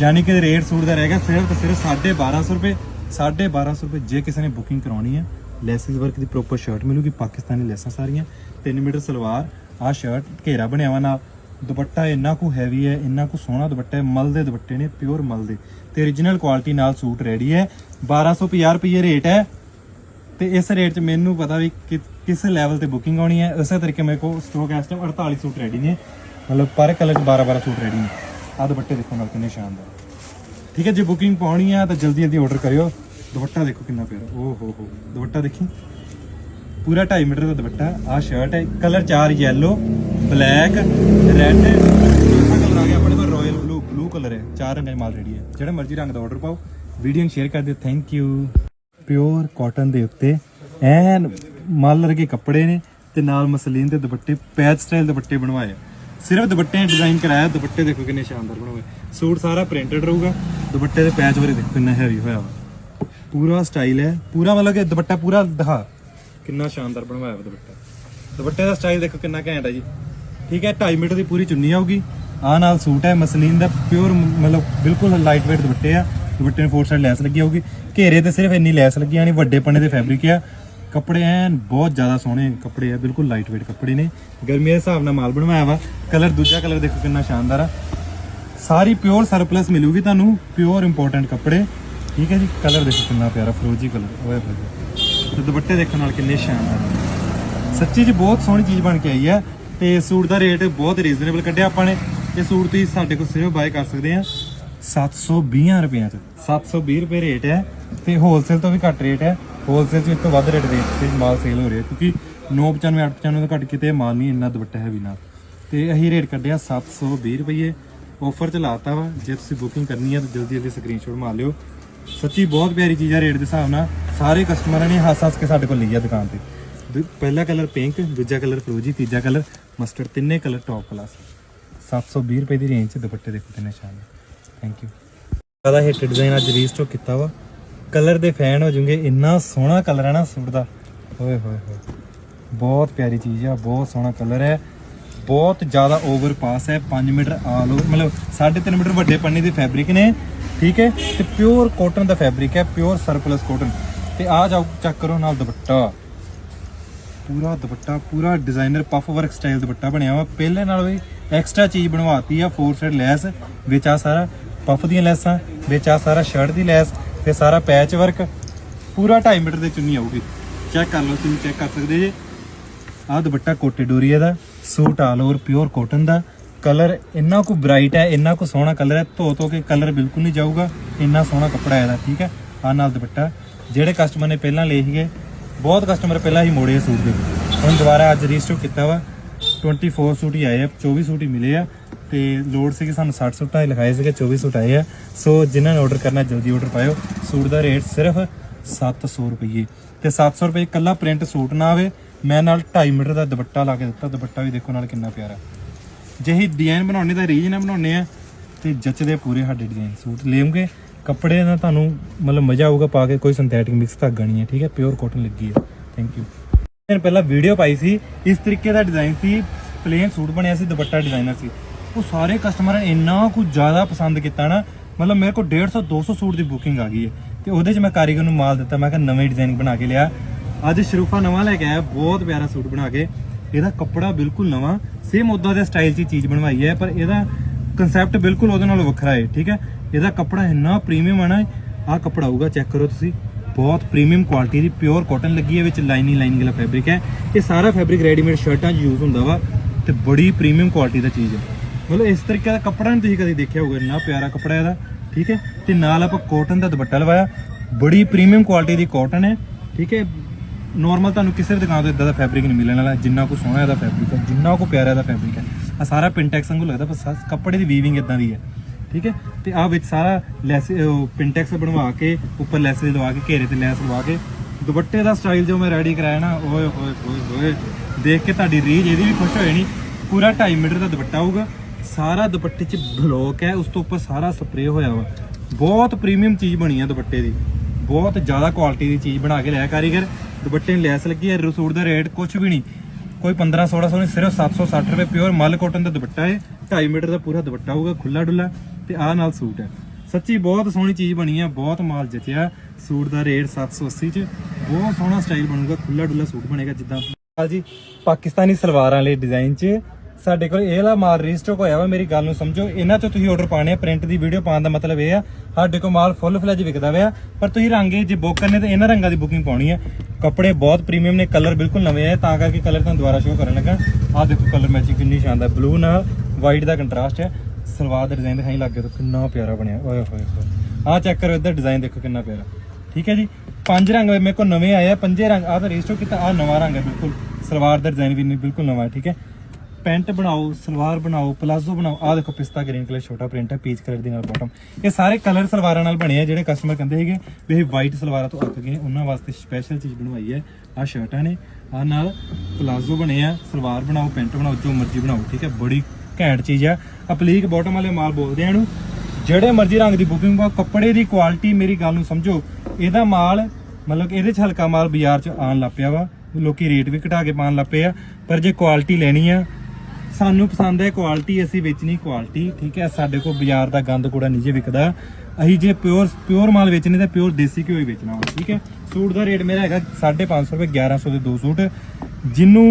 ਯਾਨੀ ਕਿ ਰੇਟ ਸੂਟ ਦਾ ਰਹਿ ਗਿਆ ਸਿਰਫ ਤੇ ਸਿਰਫ 1250 ਰੁਪਏ। 1250 ਰੁਪਏ ਜੇ ਕਿਸੇ ਨੇ ਬੁਕਿੰਗ ਕਰਾਉਣੀ ਹੈ, ਲੈਸਿਸ ਵਰਕ ਦੀ ਪ੍ਰੋਪਰ ਸ਼ਰਟ ਮਿਲੂਗੀ, ਪਾਕਿਸਤਾਨੀ ਲੈਸਾਂ ਸਾਰੀਆਂ। 3 ਮੀਟਰ ਸਲਵਾਰ ਆਹ ਸ਼ਰਟ ਘੇਰਾ ਬਣਿਆ ਵਾ ਨਾਲ। ਦੁਪੱਟਾ ਇੰਨਾ ਕੁ ਹੈਵੀ ਹੈ, ਇੰਨਾ ਕੁ ਸੋਹਣਾ ਦੁਪੱਟਾ ਹੈ ਮਲ ਦੇ ਦੁਪੱਟੇ ਨੇ ਪਿਓਰ ਮਲ ਦੇ ਤੇ origignal ਕੁਆਲਿਟੀ ਨਾਲ ਸੂਟ ਰੈਡੀ ਹੈ। 1250 ਰੁਪਏ ਰੇਟ ਹੈ। ਤੇ ਇਸ ਰੇਟ 'ਚ ਮੈਨੂੰ ਪਤਾ ਵੀ ਕਿ- ਕਿਸ ਲੈਵਲ ਤੇ ਬੁਕਿੰਗ ਆਉਣੀ ਹੈ। ਉਸੇ ਤਰੀਕੇ ਮੇਰੇ ਕੋਲ ਸਟਾਕ ਇਸ ਟਾਈਮ 48 ਸੂਟ ਰੈਡੀ ਨੇ। ਮਤਲਬ ਪਰ ਕਲਰ 'ਚ 12 12 ਸੂਟ ਰੈਡੀ ਨੇ। ਆਹ ਦੁਪੱਟੇ ਦੇਖੋ ਨਾਲ ਕਿੰਨੇ ਸ਼ਾਨਦਾਰ। ਠੀਕ ਹੈ, ਜੇ ਬੁਕਿੰਗ ਪਾਉਣੀ ਆ ਤਾਂ ਜਲਦੀ ਜਲਦੀ ਆਰਡਰ ਕਰਿਓ। ਦੁਪੱਟਾ ਦੇਖੋ ਕਿੰਨਾ ਪਿਆਰਾ। ਓ ਹੋ ਹੋ। ਦੁਪੱਟਾ ਦੇਖੀ। ਪੂਰਾ 2.5 ਮੀਟਰ ਦਾ ਦੁਪੱਟਾ, ਆਹ ਸ਼ਰਟ ਹੈ ਕਲਰ ਚਾਰ ਯੈਲੋ ਬਲੈਕ ਰੈੱਡ ਕਲਰ ਆ ਗਿਆ ਆਪਣੇ ਕੋਲ ਰਾਇਲ ਬਲੂ ਬਲੂ ਕਲਰ ਹੈ, ਚਾਰ ਰੰਗਾਂ ਦੀ ਮਾਲ ਰੈਡੀ ਹੈ। ਜਿਹੜਾ ਮਰਜ਼ੀ ਰੰਗ ਦਾ ਆਰਡਰ ਪਾਓ ਵੀਡੀਓ ਨੂੰ ਸ਼ੇਅਰ ਕਰ ਦਿਓ ਥੈਂਕ ਯੂ ਪਿਓਰ ਕਾਟਨ ਦੇ ਉੱਤੇ, ਐਨ ਮਲ ਵਰਗੇ ਕੱਪੜੇ ਨੇ ਤੇ ਨਾਲ ਮਸਲੀਨ ਦੇ ਦੁਪੱਟੇ, ਪੈਚ ਸਟਾਈਲ ਦੁਪੱਟੇ ਬਣਵਾਏ ਸਿਰਫ ਦੁਪੱਟੇ ਡਿਜ਼ਾਈਨ ਕਰਾਇਆ, ਦੁਪੱਟੇ ਦੇਖੋ ਕਿੰਨੇ ਸ਼ਾਨਦਾਰ ਬਣਵਾਏ। ਸੂਟ ਸਾਰਾ ਪ੍ਰਿੰਟਡ ਰਹੂਗਾ, ਦੁਪੱਟੇ ਦੇ ਪੈਚ ਵਰੇ ਦੇਖੋ ਕਿੰਨਾ ਹੈਵੀ ਹੋਇਆ ਵਾ। ਪੂਰਾ ਸਟਾਈਲ ਹੈ, ਪੂਰਾ ਮਤਲਬ ਕਿ ਦੁਪੱਟਾ ਪੂਰਾ ਦਿਖਾ। ਕਿੰਨਾ ਸ਼ਾਨਦਾਰ ਬਣਵਾਇਆ ਵਾ ਦੁਪੱਟਾ। ਦੁਪੱਟੇ ਦਾ ਸਟਾਈਲ ਦੇਖੋ ਕਿੰਨਾ ਘੈਂਟ ਹੈ ਜੀ। ਠੀਕ ਹੈ 2.5 ਮੀਟਰ ਦੀ ਪੂਰੀ ਚੁੰਨੀ ਆਊਗੀ। ਆ ਨਾਲ ਸੂਟ ਹੈ, ਮਸਲੀਨ ਦਾ ਪਿਓਰ ਮਤਲਬ ਬਿਲਕੁਲ ਲਾਈਟ weight ਦੁਪੱਟੇ ਆ। ਦੁਪੱਟੇ ਨੂੰ ਫੋਰ ਸਾਈਡ ਲੈਸ ਲੱਗੀ ਆਊਗੀ। ਘੇਰੇ ਤੇ ਸਿਰਫ ਇੰਨੀ ਲੈਸ ਲੱਗੀ ਆਣੀ ਵੱਡੇ ਪੰਨੇ ਦੇ ਫੈਬਰਿਕ ਆ। ਕੱਪੜੇ ਐਨ ਬਹੁਤ ਜ਼ਿਆਦਾ ਸੋਹਣੇ ਕੱਪੜੇ ਆ, ਬਿਲਕੁਲ ਲਾਈਟ weight ਕੱਪੜੇ ਨੇ। ਗਰਮੀ ਦੇ ਹਿਸਾਬ ਨਾਲ ਮਾਲ ਬਣਵਾਇਆ ਵਾ। ਕਲਰ ਦੂਜਾ ਕਲਰ ਦੇਖੋ ਕਿੰਨਾ ਸ਼ਾਨਦਾਰ ਆ। ਸਾਰੀ ਪਿਓਰ ਸਰਪਲਸ ਮਿਲੂਗੀ ਤੁਹਾਨੂੰ ਪਿਓਰ ਇੰਪੋਰਟੈਂਟ ਕੱਪੜੇ। ਠੀਕ ਹੈ ਜੀ, ਕਲਰ ਦੇਖੋ ਕਿੰਨਾ ਪਿਆਰਾ, ਫਰੋਜੀ ਕਲਰ, ਓਏ ਹੋਏ। ਤੇ ਦੁਪੱਟੇ ਦੇਖਣ ਨਾਲ ਕਿੰਨੇ ਸ਼ਾਨਦਾਰ ਸੱਚੀ ਜੀ ਬਹੁਤ ਸੋਹਣੀ ਚੀਜ਼ ਬਣ ਕੇ ਆਈ ਹੈ ਤੇ ਸੂਟ ਦਾ ਰੇਟ ਬਹੁਤ ਰੀਜ਼ਨੇਬਲ ਕੱਢਿਆ ਆਪਾਂ ਨੇ। ਇਹ ਸੂਟ ਤੁਸੀਂ ਸਾਡੇ ਕੋਲ ਸਿਰਫ ਬਾਏ ਕਰ ਸਕਦੇ ਆ 720 ਰੁਪਏ ਚ। 720 ਰੁਪਏ ਰੇਟ ਹੈ ਤੇ ਹੋਲਸੇਲ ਤੋਂ ਵੀ ਘੱਟ ਰੇਟ ਹੈ। ਹੋਲਸੇਲ 'ਚ ਇਸ ਤੋਂ ਵੱਧ ਰੇਟ ਦੇ ਤੇ ਮਾਲ ਸੇਲ ਹੋ ਰਿਹਾ ਕਿਉਂਕਿ 995 895 ਤੋਂ ਘੱਟ ਕਿਤੇ ਮਾਲ ਨਹੀਂ, ਇੰਨਾ ਦੁਪੱਟਾ ਹੈ ਵੀ ਨਾਲ ਤੇ ਅਸੀਂ ਰੇਟ ਕੱਢਿਆ 720 ਰੁਪਏ ਆਫਰ ਚ ਲਾਤਾ ਵਾ। ਜੇ ਤੁਸੀਂ ਬੁਕਿੰਗ ਕਰਨੀ ਹੈ ਤਾਂ ਜਲਦੀ ਜਲਦੀ ਸਕਰੀਨਸ਼ਾਟ ਮਾਰ ਲਿਓ। ਸੱਚੀ ਬਹੁਤ ਪਿਆਰੀ ਚੀਜ਼ ਆ ਰੇਟ ਦੇ ਹਿਸਾਬ ਨਾਲ। ਸਾਰੇ ਕਸਟਮਰਾਂ ਨੇ ਹੱਸ ਹੱਸ ਕੇ ਸਾਡੇ ਕੋਲ ਲਈ ਆ ਦੁਕਾਨ ਤੇ। ਦੂ- ਪਹਿਲਾ ਕਲਰ ਪਿੰਕ ਦੂਜਾ ਕਲਰ ਫਰੋਜੀ ਤੀਜਾ ਕਲਰ ਮਸਟਰਡ ਤਿੰਨੇ ਕਲਰ ਟੌਪ ਕਲਾਸ 720 ਰੁਪਏ ਦੀ ਰੇਂਜ ਚ ਦੁਪੱਟੇ ਦੇਖੋ ਕਿੰਨੇ ਸ਼ਾਨਦਾਰ ਥੈਂਕ ਯੂ ਜ਼ਿਆਦਾ ਹਿੱਟ ਡਿਜ਼ਾਈਨ ਅੱਜ ਰੀਸਟਾਕ ਕੀਤਾ ਵਾ। ਕਲਰ ਦੇ ਫੈਨ ਹੋ ਜੂਗੇ, ਇੰਨਾ ਸੋਹਣਾ ਕਲਰ ਹੈ ਨਾ ਸੂਟ ਦਾ। ਓਏ ਹੋਏ ਹੋਏ। ਬਹੁਤ ਪਿਆਰੀ ਚੀਜ਼ ਆ, ਬਹੁਤ ਸੋਹਣਾ ਕਲਰ ਹੈ। ਬਹੁਤ ਜ਼ਿਆਦਾ ਓਵਰ ਪਾਸ ਹੈ। 5 ਮੀਟਰ ਆਲ ਓਵਰ ਮਤਲਬ 3.5 ਮੀਟਰ ਵੱਡੇ ਪੰਨੇ ਦੇ ਫੈਬਰਿਕ ਨੇ। ਠੀਕ ਹੈ? ਤੇ ਪਿਓਰ ਕਾਟਨ ਦਾ ਫੈਬਰਿਕ ਹੈ ਪਿਓਰ ਸਰਪਲਸ ਕਾਟਨ ਤੇ ਆ ਜਾਓ ਚੈੱਕ ਕਰੋ ਨਾਲ ਦੁਪੱਟਾ। ਪੂਰਾ ਦੁਪੱਟਾ, ਪੂਰਾ designer puff work style dupatta ਬਣਿਆ ਵਾ ਪਹਿਲੇ ਨਾਲ ਵੀ ਐਕਸਟਰਾ ਚੀਜ਼ ਬਣਵਾਤੀ ਆ ਫੋਰ ਸਾਈਡ ਲੈਸ, ਵਿੱਚ ਆ ਸਾਰਾ ਪਫ ਦੀਆਂ ਲੈਸਾਂ, ਵਿੱਚ ਆ ਸਾਰਾ ਸ਼ਰਟ ਦੀ ਲੈਸ ਤੇ ਸਾਰਾ ਪੈਚ ਵਰਕ ਪੂਰਾ 2.5 ਮੀਟਰ ਦੀ ਚੁੰਨੀ ਆਊਗੀ। ਚੈੱਕ ਕਰ ਲਓ, ਤੁਸੀਂ ਚੈੱਕ ਕਰ ਸਕਦੇ ਜੇ। ਆਹ ਦੁਪੱਟਾ ਕੋਟੇ ਡੋਰੀਆ ਦਾ, suit all over pure cotton ਦਾ। ਕਲਰ ਇੰਨਾ ਕੁ ਬ੍ਰਾਈਟ ਹੈ, ਇੰਨਾ ਕੁ ਸੋਹਣਾ ਕਲਰ ਹੈ, ਧੋ ਧੋ ਕੇ ਕਲਰ ਬਿਲਕੁਲ ਨਹੀਂ ਜਾਊਗਾ, ਇੰਨਾ ਸੋਹਣਾ ਕੱਪੜਾ ਹੈ ਇਹਦਾ, ਠੀਕ ਹੈ? ਆਹ ਨਾਲ ਦੁਪੱਟਾ। ਜਿਹੜੇ ਕਸਟਮਰ ਨੇ ਪਹਿਲਾਂ ਲਏ ਸੀਗੇ, ਬਹੁਤ ਕਸਟਮਰ ਪਹਿਲਾਂ ਹੀ ਮੋੜੇ ਸੂਟ ਦੇ। ਹੁਣ ਦੁਬਾਰਾ ਅੱਜ ਰੀਸਟਾਕ ਕੀਤਾ ਵਾ 24 ਸੂਟ ਹੀ ਆਏ ਆ 24 ਸੂਟ ਹੀ ਮਿਲੇ ਆ, ਤੇ ਲੋਡ ਸੀ ਕਿ ਸਾਨੂੰ 60 ਸੂਟਾਂ ਹੀ ਲਿਖਾਏ ਸੀਗੇ 24 ਸੂਟ ਆਏ ਆ। ਸੋ ਜਿਨ੍ਹਾਂ ਨੇ ਆਰਡਰ ਕਰਨਾ, ਜਲਦੀ ਆਰਡਰ ਪਾਇਓ। ਸੂਟ ਦਾ ਰੇਟ ਸਿਰਫ 700 ਰੁਪਏ ਤੇ 700 ਰੁਪਏ ਇਕੱਲਾ ਪ੍ਰਿੰਟ ਸੂਟ ਨਾ ਆਵੇ, ਮੈਂ ਨਾਲ 2.5 ਮੀਟਰ ਦਾ ਦੁਪੱਟਾ ਲਾ ਕੇ ਦਿੱਤਾ, ਦੁਪੱਟਾ ਵੀ ਦੇਖੋ ਨਾਲ ਕਿੰਨਾ ਪਿਆਰਾ। ਜਿਹੀ ਡਿਜ਼ਾਈਨ ਬਣਾਉਣੇ ਦਾ ਰੀਜ ਨਾਲ ਬਣਾਉਣੇ ਆ, ਤੇ ਜੱਚਦੇ ਪੂਰੇ ਸਾਡੇ ਡਿਜ਼ਾਈਨ ਸੂਟ। ਲੇਮਗੇ ਕੱਪੜੇ ਦਾ ਤੁਹਾਨੂੰ ਮਤਲਬ ਮਜ਼ਾ ਆਊਗਾ ਪਾ ਕੇ, ਕੋਈ ਸਿੰਥੈਟਿਕ ਮਿਕਸ ਧਾਗਾ ਨਹੀਂ ਹੈ, ਠੀਕ ਹੈ? ਪਿਓਰ ਕਾਟਨ ਲੱਗੀ ਹੈ ਥੈਂਕ ਯੂ ਮੈਂ ਪਹਿਲਾਂ ਵੀਡੀਓ ਪਾਈ ਸੀ, ਇਸ ਤਰੀਕੇ ਦਾ ਡਿਜ਼ਾਈਨ ਸੀ ਪਲੇਨ ਸੂਟ ਬਣਿਆ ਸੀ, ਦੁਪੱਟਾ ਡਿਜ਼ਾਈਨਰ ਸੀ। ਉਹ ਸਾਰੇ ਕਸਟਮਰਾਂ ਨੇ ਇੰਨਾ ਕੁ ਜ਼ਿਆਦਾ ਪਸੰਦ ਕੀਤਾ ਨਾ, ਮਤਲਬ ਮੇਰੇ ਕੋਲ 150 200 ਸੂਟ ਦੀ ਬੁਕਿੰਗ ਆ ਗਈ ਹੈ। ਤੇ ਉਹਦੇ 'ਚ ਮੈਂ ਕਾਰੀਗਰ ਨੂੰ ਮਾਲ ਦਿੱਤਾ, ਮੈਂ ਕਿਹਾ ਨਵੇਂ ਡਿਜ਼ਾਈਨ ਬਣਾ ਕੇ ਲਿਆ। ਅੱਜ ਸ਼ਰੂਫਾ ਨਵਾਂ ਲੈ ਕੇ ਆਇਆ, ਬਹੁਤ ਪਿਆਰਾ ਸੂਟ ਬਣਾ ਕੇ। ਇਹਦਾ ਕੱਪੜਾ ਬਿਲਕੁਲ ਨਵਾਂ ਸੇਮ ਉਦਾਂ ਦੇ ਸਟਾਈਲ 'ਚ ਚੀਜ਼ ਬਣਵਾਈ ਹੈ, ਪਰ ਇਹਦਾ ਕਨਸੈਪਟ ਬਿਲਕੁਲ ਉਹਦੇ ਨਾਲੋਂ ਵੱਖਰਾ ਹੈ, ਠੀਕ ਹੈ? ਇਹਦਾ ਕੱਪੜਾ ਇੰਨਾ ਪ੍ਰੀਮੀਅਮ ਆਣਾ ਆਹ ਕੱਪੜਾ ਹੋਊਗਾ ਚੈੱਕ ਕਰੋ ਤੁਸੀਂ। ਬਹੁਤ ਪ੍ਰੀਮੀਅਮ ਕੁਆਲਿਟੀ ਦੀ ਪਿਓਰ ਕਾਟਨ ਲੱਗੀ ਹੈ, ਵਿੱਚ ਲਾਈਨਿੰਗ ਲਾਈਨਿੰਗ ਵਾਲਾ ਫੈਬਰਿਕ ਹੈ। ਇਹ ਸਾਰਾ ਫੈਬਰਿਕ ਰੈਡੀਮੇਡ ਸ਼ਰਟਾਂ 'ਚ ਯੂਜ਼ ਹੁੰਦਾ ਵਾ ਤੇ ਬੜੀ ਪ੍ਰੀਮੀਅਮ ਕੁਆਲਿਟੀ ਦਾ ਚੀਜ਼ ਹੈ। ਮਤਲਬ ਇਸ ਤਰੀਕੇ ਦਾ ਕੱਪੜਾ ਨਹੀਂ ਤੁਸੀਂ ਕਦੇ ਦੇਖਿਆ ਹੋਊਗਾ, ਇੰਨਾ ਪਿਆਰਾ ਕੱਪੜਾ ਇਹਦਾ, ਠੀਕ ਹੈ? ਤੇ ਨਾਲ ਆਪਾਂ ਕਾਟਨ ਦਾ ਦੁਪੱਟਾ ਲਵਾਇਆ। ਬੜੀ ਪ੍ਰੀਮੀਅਮ ਕੁਆਲਿਟੀ ਦੀ ਕਾਟਨ ਹੈ, ਠੀਕ ਹੈ? ਨਾਰਮਲ ਤੁਹਾਨੂੰ ਕਿਸੇ ਵੀ ਦੁਕਾਨ ਤੋਂ ਇਦਾਂ ਦਾ ਫੈਬਰਿਕ ਨਹੀਂ ਮਿਲਣ ਵਾਲਾ, ਜਿੰਨਾ ਕੋ ਸੋਹਣਾ ਇਹਦਾ ਫੈਬਰਿਕ ਹੈ, ਜਿੰਨਾ ਕੋ ਪਿਆਰਾ ਇਹਦਾ ਫੈਬਰਿਕ ਹੈ। ਆ ਸਾਰਾ ਪਿੰਟੈਕਸ ਵਾਂਗੂ ਲੱਗਦਾ ਪਰ ਸਾ- ਕੱਪੜੇ ਦੀ ਵੀਵਿੰਗ ਇਦਾਂ ਦੀ ਹੈ, ਠੀਕ ਹੈ? ਤੇ ਆ ਵਿੱਚ ਸਾਰਾ ਲੈਸ ਪਿੰਟੈਕਸ ਬਣਵਾ ਕੇ, ਉੱਪਰ ਲੈਸ ਲਵਾ ਕੇ, ਘੇਰੇ ਤੇ ਲੈਸ ਲਵਾ ਕੇ, ਦੁਪੱਟੇ ਦਾ ਸਟਾਈਲ ਜੋ ਮੈਂ ਰੈਡੀ ਕਰਾਇਆ ਨਾ, ਓਏ ਹੋਏ ਹੋਏ ਹੋਏ ਦੇਖ ਕੇ ਤੁਹਾਡੀ ਰੀਝ ਇਹਦੀ ਵੀ ਖੁਸ਼ ਹੋ ਜਾਣੀ ਪੂਰਾ 2.5 ਮੀਟਰ ਦਾ ਦੁਪੱਟਾ ਆਊਗਾ। ਸਾਰਾ ਦੁਪੱਟੇ 'ਚ ਬਲੌਕ ਹੈ, ਉਸ ਤੋਂ ਉੱਪਰ ਸਾਰਾ ਸਪਰੇਅ ਹੋਇਆ ਵਾ। ਬਹੁਤ ਪ੍ਰੀਮੀਅਮ ਚੀਜ਼ ਬਣੀ ਹੈ ਦੁਪੱਟੇ ਦੀ। ਬਹੁਤ ਜ਼ਿਆਦਾ ਕੁਆਲਿਟੀ ਦੀ ਚੀਜ਼ ਬਣਾ ਕੇ ਲਿਆ ਕਾਰੀਗਰ। ਦੁਪੱਟੇ ਨੂੰ ਲੈਸ ਲੱਗੀ ਹੈ ਰਸੂਟ ਦਾ ਰੇਟ ਕੁਝ ਵੀ ਨਹੀਂ। ਕੋਈ 15 1600 ਨਹੀਂ, ਸਿਰਫ 760 ਰੁਪਏ ਪਿਓਰ ਮਲ ਕੋਟਨ ਦਾ ਦੁਪੱਟਾ ਹੈ। 2.5 ਮੀਟਰ ਦਾ ਪੂਰਾ ਦੁਪੱਟਾ ਹੋਊਗਾ ਖੁੱਲਾ ਡੁੱਲਾ ਤੇ ਆਹ ਨਾਲ ਸੂਟ ਹੈ। ਸੱਚੀ ਬਹੁਤ ਸੋਹਣੀ ਚੀਜ਼ ਬਣੀ ਹੈ, ਬਹੁਤ ਮਾਲ ਜਚਿਆ। ਸੂਟ ਦਾ ਰੇਟ 780 ਚ। ਬਹੁਤ ਸੋਹਣਾ ਸਟਾਈਲ ਬਣੂਗਾ ਖੁੱਲਾ ਡੁੱਲਾ ਸੂਟ ਬਣੇਗਾ ਜਿੱਦਾਂ ਜੀ, ਪਾਕਿਸਤਾਨੀ ਸਲਵਾਰਾਂ ਲਈ ਡਿਜ਼ਾਈਨ ਚ ਸਾਡੇ ਕੋਲ ਇਹ ਵਾਲਾ ਮਾਲ ਰੀਸਟਾਕ ਹੋਇਆ ਵਾ, ਮੇਰੀ ਗੱਲ ਨੂੰ ਸਮਝੋ। ਇਹਨਾਂ ਚੋਂ ਤੁਸੀਂ ਆਰਡਰ ਪਾਣੇ ਆ ਪ੍ਰਿੰਟ ਦੀ ਵੀਡੀਓ ਪਾਉਣ ਦਾ ਮਤਲਬ ਇਹ ਆ, ਸਾਡੇ ਕੋਲ ਮਾਲ ਫੁੱਲ ਫਲੈਜ ਵਿਕਦਾ ਵਾ। ਪਰ ਤੁਸੀਂ ਰੰਗੇ ਜੇ ਬੁੱਕ ਕਰਨੇ, ਤਾਂ ਇਹਨਾਂ ਰੰਗਾਂ ਦੀ ਬੁਕਿੰਗ ਪਾਉਣੀ ਆ। ਕੱਪੜੇ ਬਹੁਤ ਪ੍ਰੀਮੀਅਮ ਨੇ ਕਲਰ ਬਿਲਕੁਲ ਨਵੇਂ ਆ, ਤਾਂ ਕਰਕੇ ਕਲਰ ਤੁਹਾਨੂੰ ਦੁਬਾਰਾ ਸ਼ੋਅ ਕਰਨ ਲੱਗਾ। ਆਹ ਦੇਖੋ ਕਲਰ ਮੈਚਿੰਗ ਕਿੰਨੀ ਸ਼ਾਨਦਾਰ ਬਲੂ ਨਾਲ ਵਾਈਟ ਦਾ ਕੰਟਰਾਸਟ ਹੈ ਸਲਵਾਰ ਦਾ ਡਿਜ਼ਾਈਨ ਦਿਖਾਈ ਲੱਗੇ ਤਾਂ ਕਿੰਨਾ ਪਿਆਰਾ ਬਣਿਆ। ਓਏ ਹੋਏ ਹੋਏ। ਆਹ ਚੈੱਕ ਕਰੋ ਇੱਧਰ ਡਿਜ਼ਾਈਨ ਦੇਖੋ ਕਿੰਨਾ ਪਿਆਰਾ। ਠੀਕ ਹੈ ਜੀ? ਪੰਜ ਰੰਗ ਮੇਰੇ ਕੋਲ ਨਵੇਂ ਆਏ ਆ, ਪੰਜੇ ਰੰਗ, ਆਹ ਤਾਂ ਰਜਿਸਟਰ ਕੀਤਾ, ਆਹ ਨਵਾਂ ਰੰਗ ਹੈ ਬਿਲਕੁਲ। ਸਲਵਾਰ ਦਾ ਡਿਜ਼ਾਈਨ ਵੀ ਬਿਲਕੁਲ ਨਵਾਂ ਹੈ ਠੀਕ ਹੈ? ਪੈਂਟ ਬਣਾਓ, ਸਲਵਾਰ ਬਣਾਓ, ਪਲਾਜ਼ੋ ਬਣਾਓ, ਆਹ ਦੇਖੋ ਪਿਸਤਾ ਗ੍ਰੀਨ ਕਲਰ ਛੋਟਾ ਪ੍ਰਿੰਟ ਹੈ ਪੀਚ ਕਲਰ ਦੇ ਨਾਲ ਬਾਟਮ ਇਹ ਸਾਰੇ ਕਲਰ ਸਲਵਾਰਾਂ ਨਾਲ ਬਣੇ ਆ, ਜਿਹੜੇ ਕਸਟਮਰ ਕਹਿੰਦੇ ਸੀਗੇ ਵੀ ਇਹ ਵਾਈਟ ਸਲਵਾਰਾਂ ਤੋਂ ਅੱਕ ਗਏ, ਉਹਨਾਂ ਵਾਸਤੇ ਸਪੈਸ਼ਲ ਚੀਜ਼ ਬਣਵਾਈ ਹੈ। ਆਹ ਸ਼ਰਟਾਂ ਨੇ, ਆਹ ਨਾਲ ਪਲਾਜ਼ੋ ਬਣੇ ਆ, ਸਲਵਾਰ ਬਣਾਓ, ਪੈਂਟ ਬਣਾਓ, ਜੋ ਮਰਜ਼ੀ ਬਣਾਓ, ਠੀਕ ਹੈ, ਬੜੀ ਘੈਂਟ ਚੀਜ਼ ਆ। ਅਪਲੀਕ ਬਾਟਮ ਵਾਲੇ ਮਾਲ ਬੋਲਦੇ ਆ ਇਹਨੂੰ। ਜਿਹੜੇ ਮਰਜ਼ੀ ਰੰਗ ਦੀ ਬੁਕਿੰਗ ਪਾ ਕੱਪੜੇ ਦੀ ਕੁਆਲਿਟੀ ਮੇਰੀ ਗੱਲ ਨੂੰ ਸਮਝੋ। ਇਹਦਾ ਮਾਲ, ਮਤਲਬ ਇਹਦੇ ਚ ਹਲਕਾ ਮਾਲ ਬਾਜ਼ਾਰ ਚ ਆਉਣ ਲੱਗ ਪਿਆ ਵਾ। ਲੋਕੀ ਰੇਟ ਵੀ ਘਟਾ ਕੇ ਪਾਉਣ ਲੱਗ ਪਏ ਆ। ਪਰ ਜੇ ਕੁਆਲਿਟੀ ਲੈਣੀ ਆ ਸਾਨੂੰ ਪਸੰਦ ਹੈ ਕੁਆਲਿਟੀ ਅਸੀਂ ਵੇਚਣੀ ਕੁਆਲਿਟੀ ਠੀਕ ਹੈ? ਸਾਡੇ ਕੋਲ ਬਾਜ਼ਾਰ ਦਾ ਗੰਦ ਕੂੜਾ ਨਹੀਂ ਜੇ ਵਿਕਦਾ। ਅਸੀਂ ਜੇ ਪਿਓਰ ਪਿਓਰ ਮਾਲ ਵੇਚਣੇ ਤਾਂ ਪਿਓਰ ਦੇਸੀ ਘਿਓ ਹੀ ਵੇਚਣਾ ਵਾ, ਠੀਕ ਹੈ? ਸੂਟ ਦਾ ਰੇਟ ਮੇਰਾ ਹੈਗਾ 550 ਰੁਪਏ 1100 ਦੇ ਦੋ ਸੂਟ। ਜਿਹਨੂੰ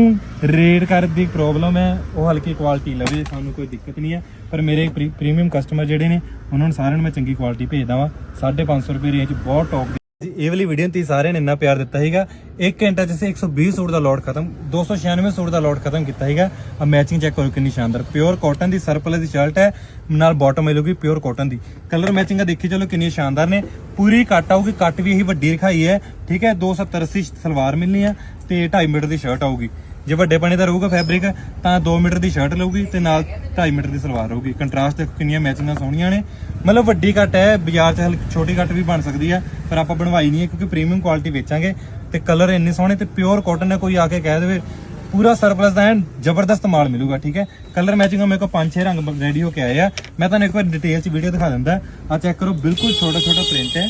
ਰੇਟ ਕਰ ਦੀ ਪ੍ਰੋਬਲਮ ਹੈ, ਉਹ ਹਲਕੀ ਕੁਆਲਿਟੀ ਲਵੇ, ਸਾਨੂੰ ਕੋਈ ਦਿੱਕਤ ਨਹੀਂ ਹੈ। ਪਰ ਮੇਰੇ ਪ੍ਰੀਮੀਅਮ ਕਸਟਮਰ ਜਿਹੜੇ ਨੇ, ਉਹਨਾਂ ਨੂੰ ਸਾਰਿਆਂ ਨੂੰ ਮੈਂ ਚੰਗੀ ਕੁਆਲਿਟੀ ਭੇਜਦਾ ਵਾਂ। 550 ਰੁਪਏ ਰੇਂਜ ਬਹੁਤ ਟੌਪ ਜੀ, ਇਹ ਵਾਲੀ ਵੀਡੀਓ ਤੇ ਸਾਰਿਆਂ ਨੇ ਇੰਨਾ ਪਿਆਰ ਦਿੱਤਾ ਸੀਗਾ। 1 ਘੰਟਾ ਚ ਅਸੀਂ 120 ਸੂਟ ਦਾ ਲੋਡ ਖਤਮ 296 ਸੂਟ ਦਾ ਲੋਡ ਖਤਮ ਕੀਤਾ ਸੀਗਾ। ਆ ਮੈਚਿੰਗ ਚੈੱਕ ਕਰੋ ਕਿੰਨੀ ਸ਼ਾਨਦਾਰ। ਪਿਓਰ ਕਾਟਨ ਦੀ ਸਰਪਲਸ ਦੀ ਸ਼ਰਟ ਹੈ, ਨਾਲ ਬਾਟਮ ਮਿਲੂਗੀ ਪਿਓਰ ਕਾਟਨ ਦੀ। ਕਲਰ ਮੈਚਿੰਗ ਆ, ਦੇਖੀ ਚਲੋ ਕਿੰਨੀ ਸ਼ਾਨਦਾਰ ਨੇ। ਪੂਰੀ ਕੱਟ ਆਊਗੀ ਕੱਟ ਵੀ ਇਹੀ ਵੱਡੀ ਰਖਾਈ ਹੈ। ਠੀਕ ਹੈ 270 80 ਸਲਵਾਰ ਮਿਲਣੀ ਆ ਤੇ 2.5 ਮੀਟਰ ਦੀ ਸ਼ਰਟ ਆਊਗੀ। ਜੇ ਵੱਡੇ ਪਣੇ ਦਾ ਰਹੂਗਾ ਫੈਬਰਿਕ ਤਾਂ 2 ਮੀਟਰ ਦੀ ਸ਼ਰਟ ਲਊਗੀ ਤੇ ਨਾਲ 2.5 ਮੀਟਰ ਦੀ ਸਲਵਾਰ ਰਹੂਗੀ। ਕੰਟਰਾਸਟ ਦੇਖੋ ਕਿੰਨੀਆਂ ਮੈਚਿੰਗਾਂ ਸੋਹਣੀਆਂ ਨੇ। ਮਤਲਬ ਵੱਡੀ ਕੱਟ ਹੈ, ਬਾਜ਼ਾਰ 'ਚ ਹਲਕੀ ਛੋਟੀ ਕੱਟ ਵੀ ਬਣ ਸਕਦੀ ਹੈ ਪਰ ਆਪਾਂ ਬਣਵਾਈ ਨਹੀਂ ਹੈ ਕਿਉਂਕਿ ਪ੍ਰੀਮੀਅਮ ਕੁਆਲਿਟੀ ਵੇਚਾਂਗੇ ਤੇ ਕਲਰ ਇੰਨੇ ਸੋਹਣੇ ਤੇ ਪਿਓਰ ਕਾਟਨ ਹੈ ਕੋਈ ਆ ਕੇ ਕਹਿ ਦੇਵੇ, ਪੂਰਾ ਸਰਪਲਸ ਦਾ ਐਂਡ ਜ਼ਬਰਦਸਤ ਮਾਲ ਮਿਲੂਗਾ, ਠੀਕ ਹੈ? ਕਲਰ ਮੈਚਿੰਗ ਮੇਰੇ ਕੋਲ ਪੰਜ ਛੇ ਰੰਗ ਰੈਡੀ ਹੋ ਕੇ ਆਏ ਆ। ਮੈਂ ਤੁਹਾਨੂੰ ਇੱਕ ਵਾਰ ਡਿਟੇਲ 'ਚ ਵੀਡੀਓ ਦਿਖਾ ਦਿੰਦਾ। ਆ ਚੈੱਕ ਕਰੋ, ਬਿਲਕੁਲ ਛੋਟਾ ਛੋਟਾ ਪ੍ਰਿੰਟ ਹੈ।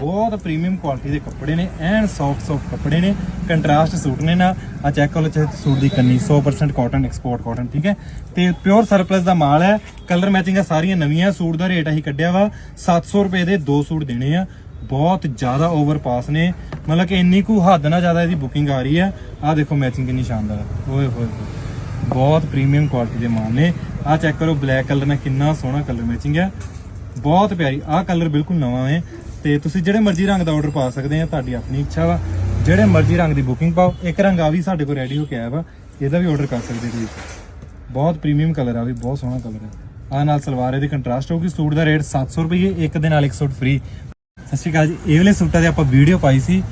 ਬਹੁਤ ਪ੍ਰੀਮੀਅਮ ਕੁਆਲਿਟੀ ਦੇ ਕੱਪੜੇ ਨੇ, ਐਨ ਸੌਫਟ ਸੌਫਟ ਕੱਪੜੇ ਨੇ ਕੰਟਰਾਸਟ ਸੂਟ ਨੇ ਨਾ। ਆ ਚੈੱਕ ਕਰੋ ਚਾਹੇ ਸੂਟ ਦੀ ਕੰਨੀ 100% ਕਾਟਨ ਐਕਸਪੋਰਟ ਕਾਟਨ ਠੀਕ ਹੈ? ਤੇ ਪਿਓਰ ਸਰਪਲਸ ਦਾ ਮਾਲ ਹੈ ਕਲਰ ਮੈਚਿੰਗ ਆ ਸਾਰੀਆਂ ਨਵੀਆਂ, ਸੂਟ ਦਾ ਰੇਟ ਅਸੀਂ ਕੱਢਿਆ ਵਾ 700 ਰੁਪਏ ਦੇ ਦੋ ਸੂਟ ਦੇਣੇ ਆ। ਬਹੁਤ ਜ਼ਿਆਦਾ ਓਵਰ ਪਾਸ ਨੇ। ਮਤਲਬ ਕਿ ਇੰਨੀ ਕੁ ਹੱਦ ਨਾ ਜ਼ਿਆਦਾ ਇਹਦੀ ਬੁਕਿੰਗ ਆ ਰਹੀ ਹੈ। ਆ ਦੇਖੋ ਮੈਚਿੰਗ ਕਿੰਨੀ ਸ਼ਾਨਦਾਰ ਹੈ ਓਏ ਹੋਏ ਬਹੁਤ ਪ੍ਰੀਮੀਅਮ ਕੁਆਲਿਟੀ ਦੇ ਮਾਲ ਨੇ। ਆ ਚੈੱਕ ਕਰੋ ਬਲੈਕ ਕਲਰ ਨਾਲ ਕਿੰਨਾ ਸੋਹਣਾ ਕਲਰ ਮੈਚਿੰਗ ਹੈ ਬਹੁਤ ਪਿਆਰੀ। ਆਹ ਕਲਰ ਬਿਲਕੁਲ ਨਵਾਂ ਹੈ। ਤੇ ਤੁਸੀਂ ਜਿਹੜੇ ਮਰਜ਼ੀ ਰੰਗ ਦਾ ਆਰਡਰ ਪਾ ਸਕਦੇ ਆ, ਤੁਹਾਡੀ ਆਪਣੀ ਇੱਛਾ ਵਾ। ਜਿਹੜੇ ਮਰਜ਼ੀ ਰੰਗ ਦੀ ਬੁਕਿੰਗ ਪਾਓ, ਇੱਕ ਰੰਗ ਆ ਵੀ ਸਾਡੇ ਕੋਲ ਰੈਡੀ ਹੋ ਕੇ ਆਇਆ ਵਾ, ਇਹਦਾ ਵੀ ਆਰਡਰ ਕਰ ਸਕਦੇ ਤੁਸੀਂ। ਬਹੁਤ ਪ੍ਰੀਮੀਅਮ ਕਲਰ ਆ ਵੀ, ਬਹੁਤ ਸੋਹਣਾ ਕਲਰ ਹੈ ਆ ਨਾਲ ਸਲਵਾਰ, ਇਹਦੀ ਕੰਟਰਾਸਟ ਹੋਊਗੀ, ਸੂਟ ਦਾ ਰੇਟ 700 ਰੁਪਏ ਇੱਕ ਦੇ ਨਾਲ ਇੱਕ ਸੂਟ ਫ੍ਰੀ ਸਤਿ ਸ਼੍ਰੀ ਅਕਾਲ ਜੀ, ਇਹ ਵਾਲੇ ਸੂਟਾਂ ਦੇ ਆਪਾਂ ਵੀਡੀਓ ਪਾਈ ਸੀ।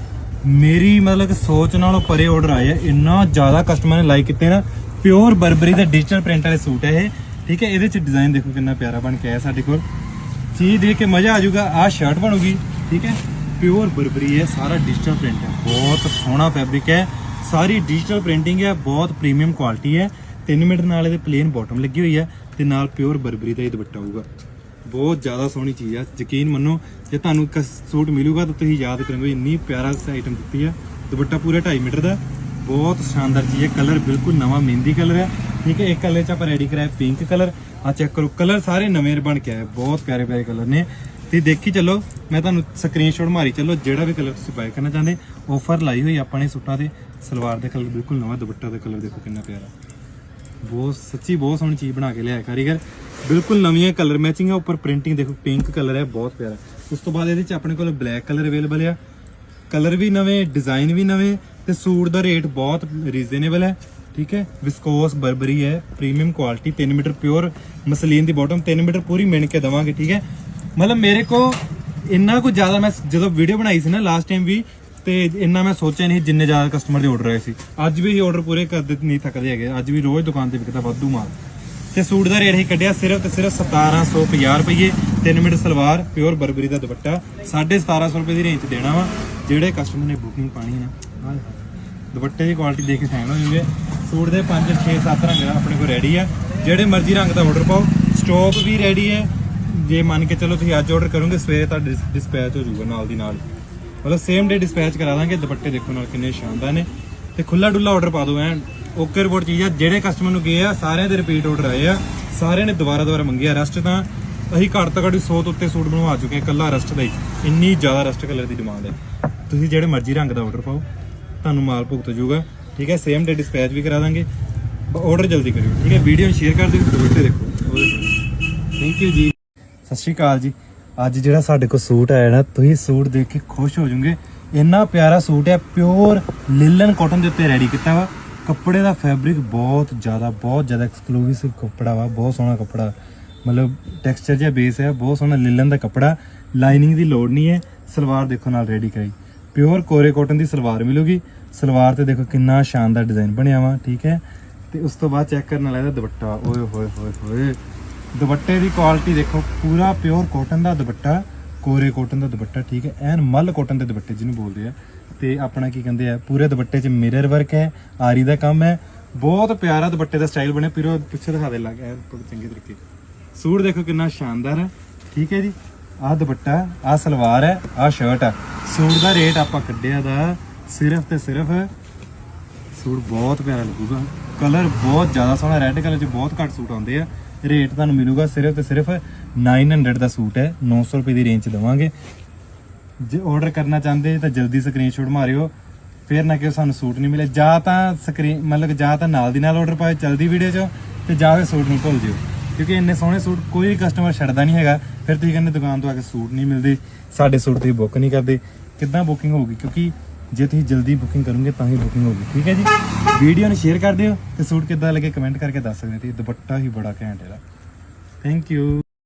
ਮੇਰੀ ਮਤਲਬ ਕਿ ਸੋਚ ਨਾਲੋਂ ਪਰੇ ਆਰਡਰ ਆਏ ਆ, ਇੰਨਾ ਜ਼ਿਆਦਾ ਕਸਟਮਰ ਨੇ ਲਾਈਕ ਕੀਤੇ ਨਾ ਪਿਓਰ ਬਰਬਰੀ ਦਾ ਡਿਜੀਟਲ ਪ੍ਰਿੰਟ ਵਾਲੇ ਸੂਟ ਹੈ ਇਹ। ਠੀਕ ਹੈ, ਇਹਦੇ ਚ ਡਿਜ਼ਾਈਨ ਦੇਖੋ ਕਿੰਨਾ ਪਿਆਰਾ ਬਣ ਕੇ ਆਇਆ ਸਾਡੇ ਕੋਲ। ਚੀਜ਼ ਦੇਖ ਕੇ ਮਜ਼ਾ ਆ ਜਾਊਗਾ, ਆਹ ਸ਼ਰਟ ਬਣੂਗੀ, ਠੀਕ ਹੈ? ਪਿਓਰ ਬਰਬਰੀ ਹੈ, ਸਾਰਾ ਡਿਜੀਟਲ ਪ੍ਰਿੰਟ ਹੈ, ਬਹੁਤ ਸੋਹਣਾ ਫੈਬਰਿਕ ਹੈ, ਸਾਰੀ ਡਿਜੀਟਲ ਪ੍ਰਿੰਟਿੰਗ ਹੈ, ਬਹੁਤ ਪ੍ਰੀਮੀਅਮ ਕੁਆਲਿਟੀ ਹੈ 3 ਮੀਟਰ ਨਾਲ ਇਹਦੇ ਪਲੇਨ ਬਾਟਮ ਲੱਗੀ ਹੋਈ ਹੈ ਤੇ ਨਾਲ ਪਿਓਰ ਬਰਬਰੀ ਦਾ ਇਹ ਦੁਪੱਟਾ ਹੋਊਗਾ। ਬਹੁਤ ਜ਼ਿਆਦਾ ਸੋਹਣੀ ਚੀਜ਼ ਆ ਯਕੀਨ ਮੰਨੋ, ਜੇ ਤੁਹਾਨੂੰ ਇੱਕ ਸੂਟ ਮਿਲੂਗਾ ਤਾਂ ਤੁਸੀਂ ਯਾਦ ਕਰੋਗੇ, ਇੰਨੀ ਪਿਆਰਾ ਆਈਟਮ ਦਿੱਤੀ ਆ ਦੁਪੱਟਾ ਪੂਰਾ 2.5 ਮੀਟਰ ਦਾ ਬਹੁਤ ਸ਼ਾਨਦਾਰ ਚੀਜ਼ ਹੈ ਕਲਰ ਬਿਲਕੁਲ ਨਵਾਂ ਮਹਿੰਦੀ ਕਲਰ ਹੈ। ਠੀਕ ਹੈ, ਇੱਕ ਕਲਰ ਚ ਆਪਾਂ ਰੈਡੀ ਕਰਾਇਆ ਪਿੰਕ ਕਲਰ। ਆ ਚੈੱਕ ਕਰੋ, ਕਲਰ ਸਾਰੇ ਨਵੇਂ ਬਣ ਕੇ ਆਏ, ਬਹੁਤ ਪਿਆਰੇ ਪਿਆਰੇ ਕਲਰ ਨੇ। ਤੇ ਦੇਖੀ ਚੱਲੋ, ਮੈਂ ਤੁਹਾਨੂੰ ਸਕਰੀਨਸ਼ਾਟ ਮਾਰੀ, ਚੱਲੋ, ਜਿਹੜਾ ਵੀ ਕਲਰ ਤੁਸੀਂ ਬਾਈ ਕਰਨਾ ਚਾਹੁੰਦੇ ਆਫਰ ਲਾਈ ਹੋਈ ਆਪਾਂ ਨੇ ਸੂਟਾਂ ਤੇ ਸਲਵਾਰ ਦੇ ਕਲਰ ਬਿਲਕੁਲ ਨਵਾਂ, ਦੁਪੱਟਾ ਦਾ ਕਲਰ ਦੇਖੋ ਕਿੰਨਾ ਪਿਆਰਾ। ਬਹੁਤ ਸੱਚੀ ਬਹੁਤ ਸੋਹਣੀ ਚੀਜ਼ ਬਣਾ ਕੇ ਲਿਆਇਆ ਕਾਰੀਗਰ। ਬਿਲਕੁਲ ਨਵੀਆਂ ਕਲਰ ਮੈਚਿੰਗ ਹੈ, ਉੱਪਰ ਪ੍ਰਿੰਟਿੰਗ ਦੇਖੋ ਪਿੰਕ ਕਲਰ ਹੈ, ਬਹੁਤ ਪਿਆਰਾ। ਉਸ ਤੋਂ ਬਾਅਦ ਇਹਦੇ ਚ ਆਪਣੇ ਕੋਲ ਬਲੈਕ ਕਲਰ ਅਵੇਲੇਬਲ ਆ। ਕਲਰ ਵੀ ਨਵੇਂ ਡਿਜ਼ਾਈਨ ਵੀ ਨਵੇਂ ਤੇ ਸੂਟ ਦਾ ਰੇਟ ਬਹੁਤ ਰੀਜ਼ਨੇਬਲ ਹੈ, ਠੀਕ ਹੈ? ਵਿਸਕੋਸ ਬਰਬਰੀ ਹੈ premium quality 3 metre pure muslin ਦੀ ਬਾਟਮ 3 ਮੀਟਰ ਪੂਰੀ ਮਿਣ ਕੇ ਦਵਾਂਗੇ, ਠੀਕ ਹੈ? ਮਤਲਬ ਮੇਰੇ ਕੋ ਇੰਨਾ ਕੁ ਜ਼ਿਆਦਾ ਮੈਂ ਜਦੋਂ ਵੀਡੀਓ ਬਣਾਈ ਸੀ ਨਾ ਲਾਸਟ ਟਾਈਮ ਵੀ, ਤੇ ਇੰਨਾ ਮੈਂ ਸੋਚਿਆ ਨਹੀਂ ਜਿੰਨੇ ਜ਼ਿਆਦਾ ਕਸਟਮਰ ਦੇ ਆਰਡਰ ਆਏ ਸੀ। ਅੱਜ ਵੀ ਇਹ ਆਰਡਰ ਪੂਰੇ ਕਰਦੇ ਨਹੀਂ ਥੱਕਦੇ ਹੈਗੇ। ਅੱਜ ਵੀ ਰੋਜ਼ ਦੁਕਾਨ ਤੇ ਵਿਕਦਾ ਵਾਧੂ ਮਾਲ। ਤੇ ਸੂਟ ਦਾ ਰੇਟ ਹੀ ਕੱਢਿਆ, ਸਿਰਫ ਤੇ ਸਿਰਫ 1750 ਰੁਪਏ 3 ਮੀਟਰ ਸਲਵਾਰ ਪਿਓਰ ਬਰਬਰੀ ਦਾ ਦੁਪੱਟਾ 1750 ਰੁਪਏ ਦੀ ਰੇਂਜ 'ਚ ਦੇਣਾ ਵਾ, ਜਿਹੜੇ ਕਸਟਮਰ ਨੇ ਬੁਕਿੰਗ ਪਾਣੀ ਹੈ ਨਾ। ਆਹ ਦੁਪੱਟੇ ਦੀ ਕੁਆਲਿਟੀ ਦੇਖ ਕੇ ਫੈਨ ਹੋ ਜਾਓਗੇ। ਸੂਟ ਦੇ 5 6 7 ਰੰਗ ਆਪਣੇ ਕੋਲ ਰੈਡੀ ਆ। ਜਿਹੜੇ ਮਰਜ਼ੀ ਰੰਗ ਦਾ ਆਰਡਰ ਪਾਓ। ਸਟਾਕ ਵੀ ਰੈਡੀ ਹੈ। ਜੇ ਮੰਨ ਕੇ ਚਲੋ ਤੁਸੀਂ ਅੱਜ ਆਰਡਰ ਕਰੋਗੇ, ਸਵੇਰੇ ਤਾਂ ਡਿਸਪੈਚ ਹੋ ਜਾਊਗਾ ਨਾਲ ਦੀ ਨਾਲ। ਮਤਲਬ ਸੇਮ ਡੇ ਡਿਸਪੈਚ ਕਰਾ ਦਾਂਗੇ। ਦੁਪੱਟੇ ਦੇਖੋ ਨਾਲ ਕਿੰਨੇ ਸ਼ਾਨਦਾਰ ਨੇ। ਤੇ ਖੁੱਲਾ ਡੁੱਲਾ ਆਰਡਰ ਪਾ ਦਿਓ ਐਨ ਓਕੇ ਰਿਪੋਰਟ ਚੀਜ਼ ਆ, ਜਿਹੜੇ ਕਸਟਮਰ ਨੂੰ ਗਏ ਆ, ਸਾਰਿਆਂ ਦੇ ਰਿਪੀਟ ਆਰਡਰ ਆਏ ਆ। ਸਾਰਿਆਂ ਨੇ ਦੁਬਾਰਾ ਦੁਬਾਰਾ ਮੰਗਿਆ ਰਸਟ ਤਾਂ। ਅਸੀਂ ਘੱਟ ਤੋਂ ਘੱਟ 100 ਤੋਂ ਉੱਤੇ ਸੂਟ ਬਣਵਾ ਚੁੱਕੇ ਹਾਂ ਕੱਲਾ ਰਸਟ ਦਾ ਹੀ। ਇੰਨੀ ਜ਼ਿਆਦਾ ਰਸਟ ਕਲਰ ਦੀ ਡਿਮਾਂਡ ਹੈ। ਤੁਸੀਂ ਜਿਹੜੇ ਮਰਜ਼ੀ ਰੰਗ ਦਾ ਆਰਡਰ ਪਾਓ। ਤੁਹਾਨੂੰ ਮਾਲ ਭੁਗਤ ਜਾਊਗਾ। ਠੀਕ ਹੈ ਸੇਮ ਡੇ ਡਿਸਪੈਚ ਵੀ ਕਰਾ ਦਾਂਗੇ। ਆਰਡਰ ਜਲਦੀ ਕਰਿਓ, ਠੀਕ ਹੈ? ਵੀਡੀਓ ਨੂੰ ਸ਼ੇਅਰ ਕਰ ਦਿਓ, ਦੁਪੱਟੇ ਦੇਖੋ। ਥੈਂਕ ਯੂ ਜੀ। ਸਤਿ ਸ਼੍ਰੀ ਅਕਾਲ ਜੀ। ਅੱਜ ਜਿਹੜਾ ਸਾਡੇ ਕੋਲ ਸੂਟ ਆਇਆ ਨਾ, ਤੁਸੀਂ ਸੂਟ ਦੇਖ ਕੇ ਖੁਸ਼ ਹੋ ਜਾਓਗੇ। ਇੰਨਾ ਪਿਆਰਾ ਸੂਟ ਹੈ ਪਿਓਰ ਲਿਲਨ ਕਾਟਨ ਦੇ ਉੱਤੇ ਰੈਡੀ ਕੀਤਾ ਵਾ। ਕੱਪੜੇ ਦਾ ਫੈਬਰਿਕ ਬਹੁਤ ਜ਼ਿਆਦਾ ਬਹੁਤ ਜ਼ਿਆਦਾ ਐਕਸਕਲੂਸਿਵ ਕੱਪੜਾ ਵਾ, ਬਹੁਤ ਸੋਹਣਾ ਕੱਪੜਾ। ਮਤਲਬ ਟੈਕਸਚਰ ਜਿਹਾ ਬੇਸ ਹੈ, ਬਹੁਤ ਸੋਹਣਾ ਲਿਲਨ ਦਾ ਕੱਪੜਾ। ਲਾਈਨਿੰਗ ਦੀ ਲੋੜ ਨਹੀਂ ਹੈ, ਸਲਵਾਰ ਦੇਖੋ ਨਾਲ ਰੈਡੀ ਕਰਾਈ ਪਿਓਰ ਕੋਰੇ ਕਾਟਨ ਦੀ ਸਲਵਾਰ ਮਿਲੂਗੀ। ਸਲਵਾਰ ਤੇ ਦੇਖੋ ਕਿੰਨਾ ਸ਼ਾਨਦਾਰ ਡਿਜ਼ਾਈਨ ਬਣਿਆ ਵਾ, ਠੀਕ ਹੈ? ਤੇ ਉਸ ਤੋਂ ਬਾਅਦ ਚੈੱਕ ਕਰਨ ਵਾਲਾ ਇਹਦਾ ਦੁਪੱਟਾ। ਓਏ ਹੋਏ ਹੋਏ ਹੋਏ। ਦੁਪੱਟੇ ਦੀ ਕੁਆਲਿਟੀ ਦੇਖੋ, ਪੂਰਾ ਪਿਓਰ ਕਾਟਨ ਦਾ ਦੁਪੱਟਾ, ਕੋਰੇ ਕਾਟਨ ਦਾ ਦੁਪੱਟਾ, ਠੀਕ ਹੈ? ਐਨ ਮੱਲ ਕਾਟਨ ਦੇ ਦੁਪੱਟੇ ਜਿਹਨੂੰ ਬੋਲਦੇ ਆ। ਤੇ ਆਪਣਾ ਕੀ ਕਹਿੰਦੇ ਆ, ਪੂਰੇ ਦੁਪੱਟੇ 'ਚ ਮਿਰਰ ਵਰਕ ਹੈ, ਆਰੀ ਦਾ ਕੰਮ ਹੈ। ਬਹੁਤ ਪਿਆਰਾ ਦੁਪੱਟੇ ਦਾ ਸਟਾਈਲ ਬਣਿਆ। ਪੂਰਾ, ਪਿੱਛੇ ਦਿਖਾ ਦੇ ਲੱਗ ਐ ਬੜੇ ਚੰਗੇ ਤਰੀਕੇ। ਸੂਟ ਦੇਖੋ ਕਿੰਨਾ ਸ਼ਾਨਦਾਰ ਹੈ, ਠੀਕ ਹੈ ਜੀ? ਆਹ ਦੁਪੱਟਾ, ਆਹ ਸਲਵਾਰ ਹੈ, ਆਹ ਸ਼ਰਟ ਹੈ। ਸੂਟ ਦਾ ਰੇਟ ਆਪਾਂ ਕੱਢਿਆ ਦਾ ਸਿਰਫ ਤੇ ਸਿਰਫ, ਸੂਟ ਬਹੁਤ ਪਿਆਰਾ ਲੱਗੂਗਾ। ਕਲਰ ਬਹੁਤ ਜ਼ਿਆਦਾ ਸੋਹਣਾ ਰੈੱਡ ਕਲਰ 'ਚ ਬਹੁਤ ਘੱਟ ਸੂਟ ਆਉਂਦੇ ਆ। ਰੇਟ ਤੁਹਾਨੂੰ ਮਿਲੂਗਾ ਸਿਰਫ ਤੇ ਸਿਰਫ 900 ਦਾ ਸੂਟ ਹੈ। 900 ਰੁਪਏ ਦੀ ਰੇਂਜ 'ਚ ਦਵਾਂਗੇ। ਜੇ ਆਰਡਰ ਕਰਨਾ ਚਾਹੁੰਦੇ ਤਾਂ ਜਲਦੀ ਸਕਰੀਨਸ਼ਾਟ ਮਾਰਿਓ। ਫਿਰ ਨਾ ਕਿ ਸਾਨੂੰ ਸੂਟ ਨਹੀਂ ਮਿਲੇ। ਜਾਂ ਤਾਂ ਸਕਰੀਨ ਮਤਲਬ ਜਾਂ ਤਾਂ ਨਾਲ ਦੀ ਨਾਲ ਆਰਡਰ ਪਾਓ ਜਲਦੀ ਵੀਡੀਓ 'ਚ ਤੇ ਜਾਂ ਫਿਰ ਸੂਟ ਨੂੰ ਭੁੱਲ ਜਿਓ। ਕਿਉਂਕਿ ਇੰਨੇ ਸੋਹਣੇ ਸੂਟ ਕੋਈ ਕਸਟਮਰ ਛੱਡਦਾ ਨਹੀਂ ਹੈਗਾ। ਫਿਰ ਤੁਸੀਂ ਕਹਿੰਦੇ ਦੁਕਾਨ ਤੋਂ ਆ ਕੇ ਸੂਟ ਨਹੀਂ ਮਿਲਦੇ, ਸਾਡੇ ਸੂਟ ਤੁਸੀਂ ਬੁੱਕ ਨਹੀਂ ਕਰਦੇ। ਕਿੱਦਾਂ ਬੁਕਿੰਗ ਹੋਊਗੀ? ਕਿਉਂਕਿ ਜੇ ਤੁਸੀਂ ਜਲਦੀ ਬੁਕਿੰਗ ਕਰੋਗੇ ਤਾਂ ਹੀ ਬੁਕਿੰਗ ਹੋਊਗੀ। ਠੀਕ ਹੈ ਜੀ? ਵੀਡੀਓ ਨੂੰ ਸ਼ੇਅਰ ਕਰ ਦਿਓ ਤੇ ਸੂਟ ਕਿੱਦਾਂ ਲੱਗੇ ਕਮੈਂਟ ਕਰਕੇ ਦੱਸ ਸਕਦੇ ਤੇ ਦੁਪੱਟਾ ਹੀ ਬੜਾ ਘੈਂਟ ਇਹਦਾ। Thank you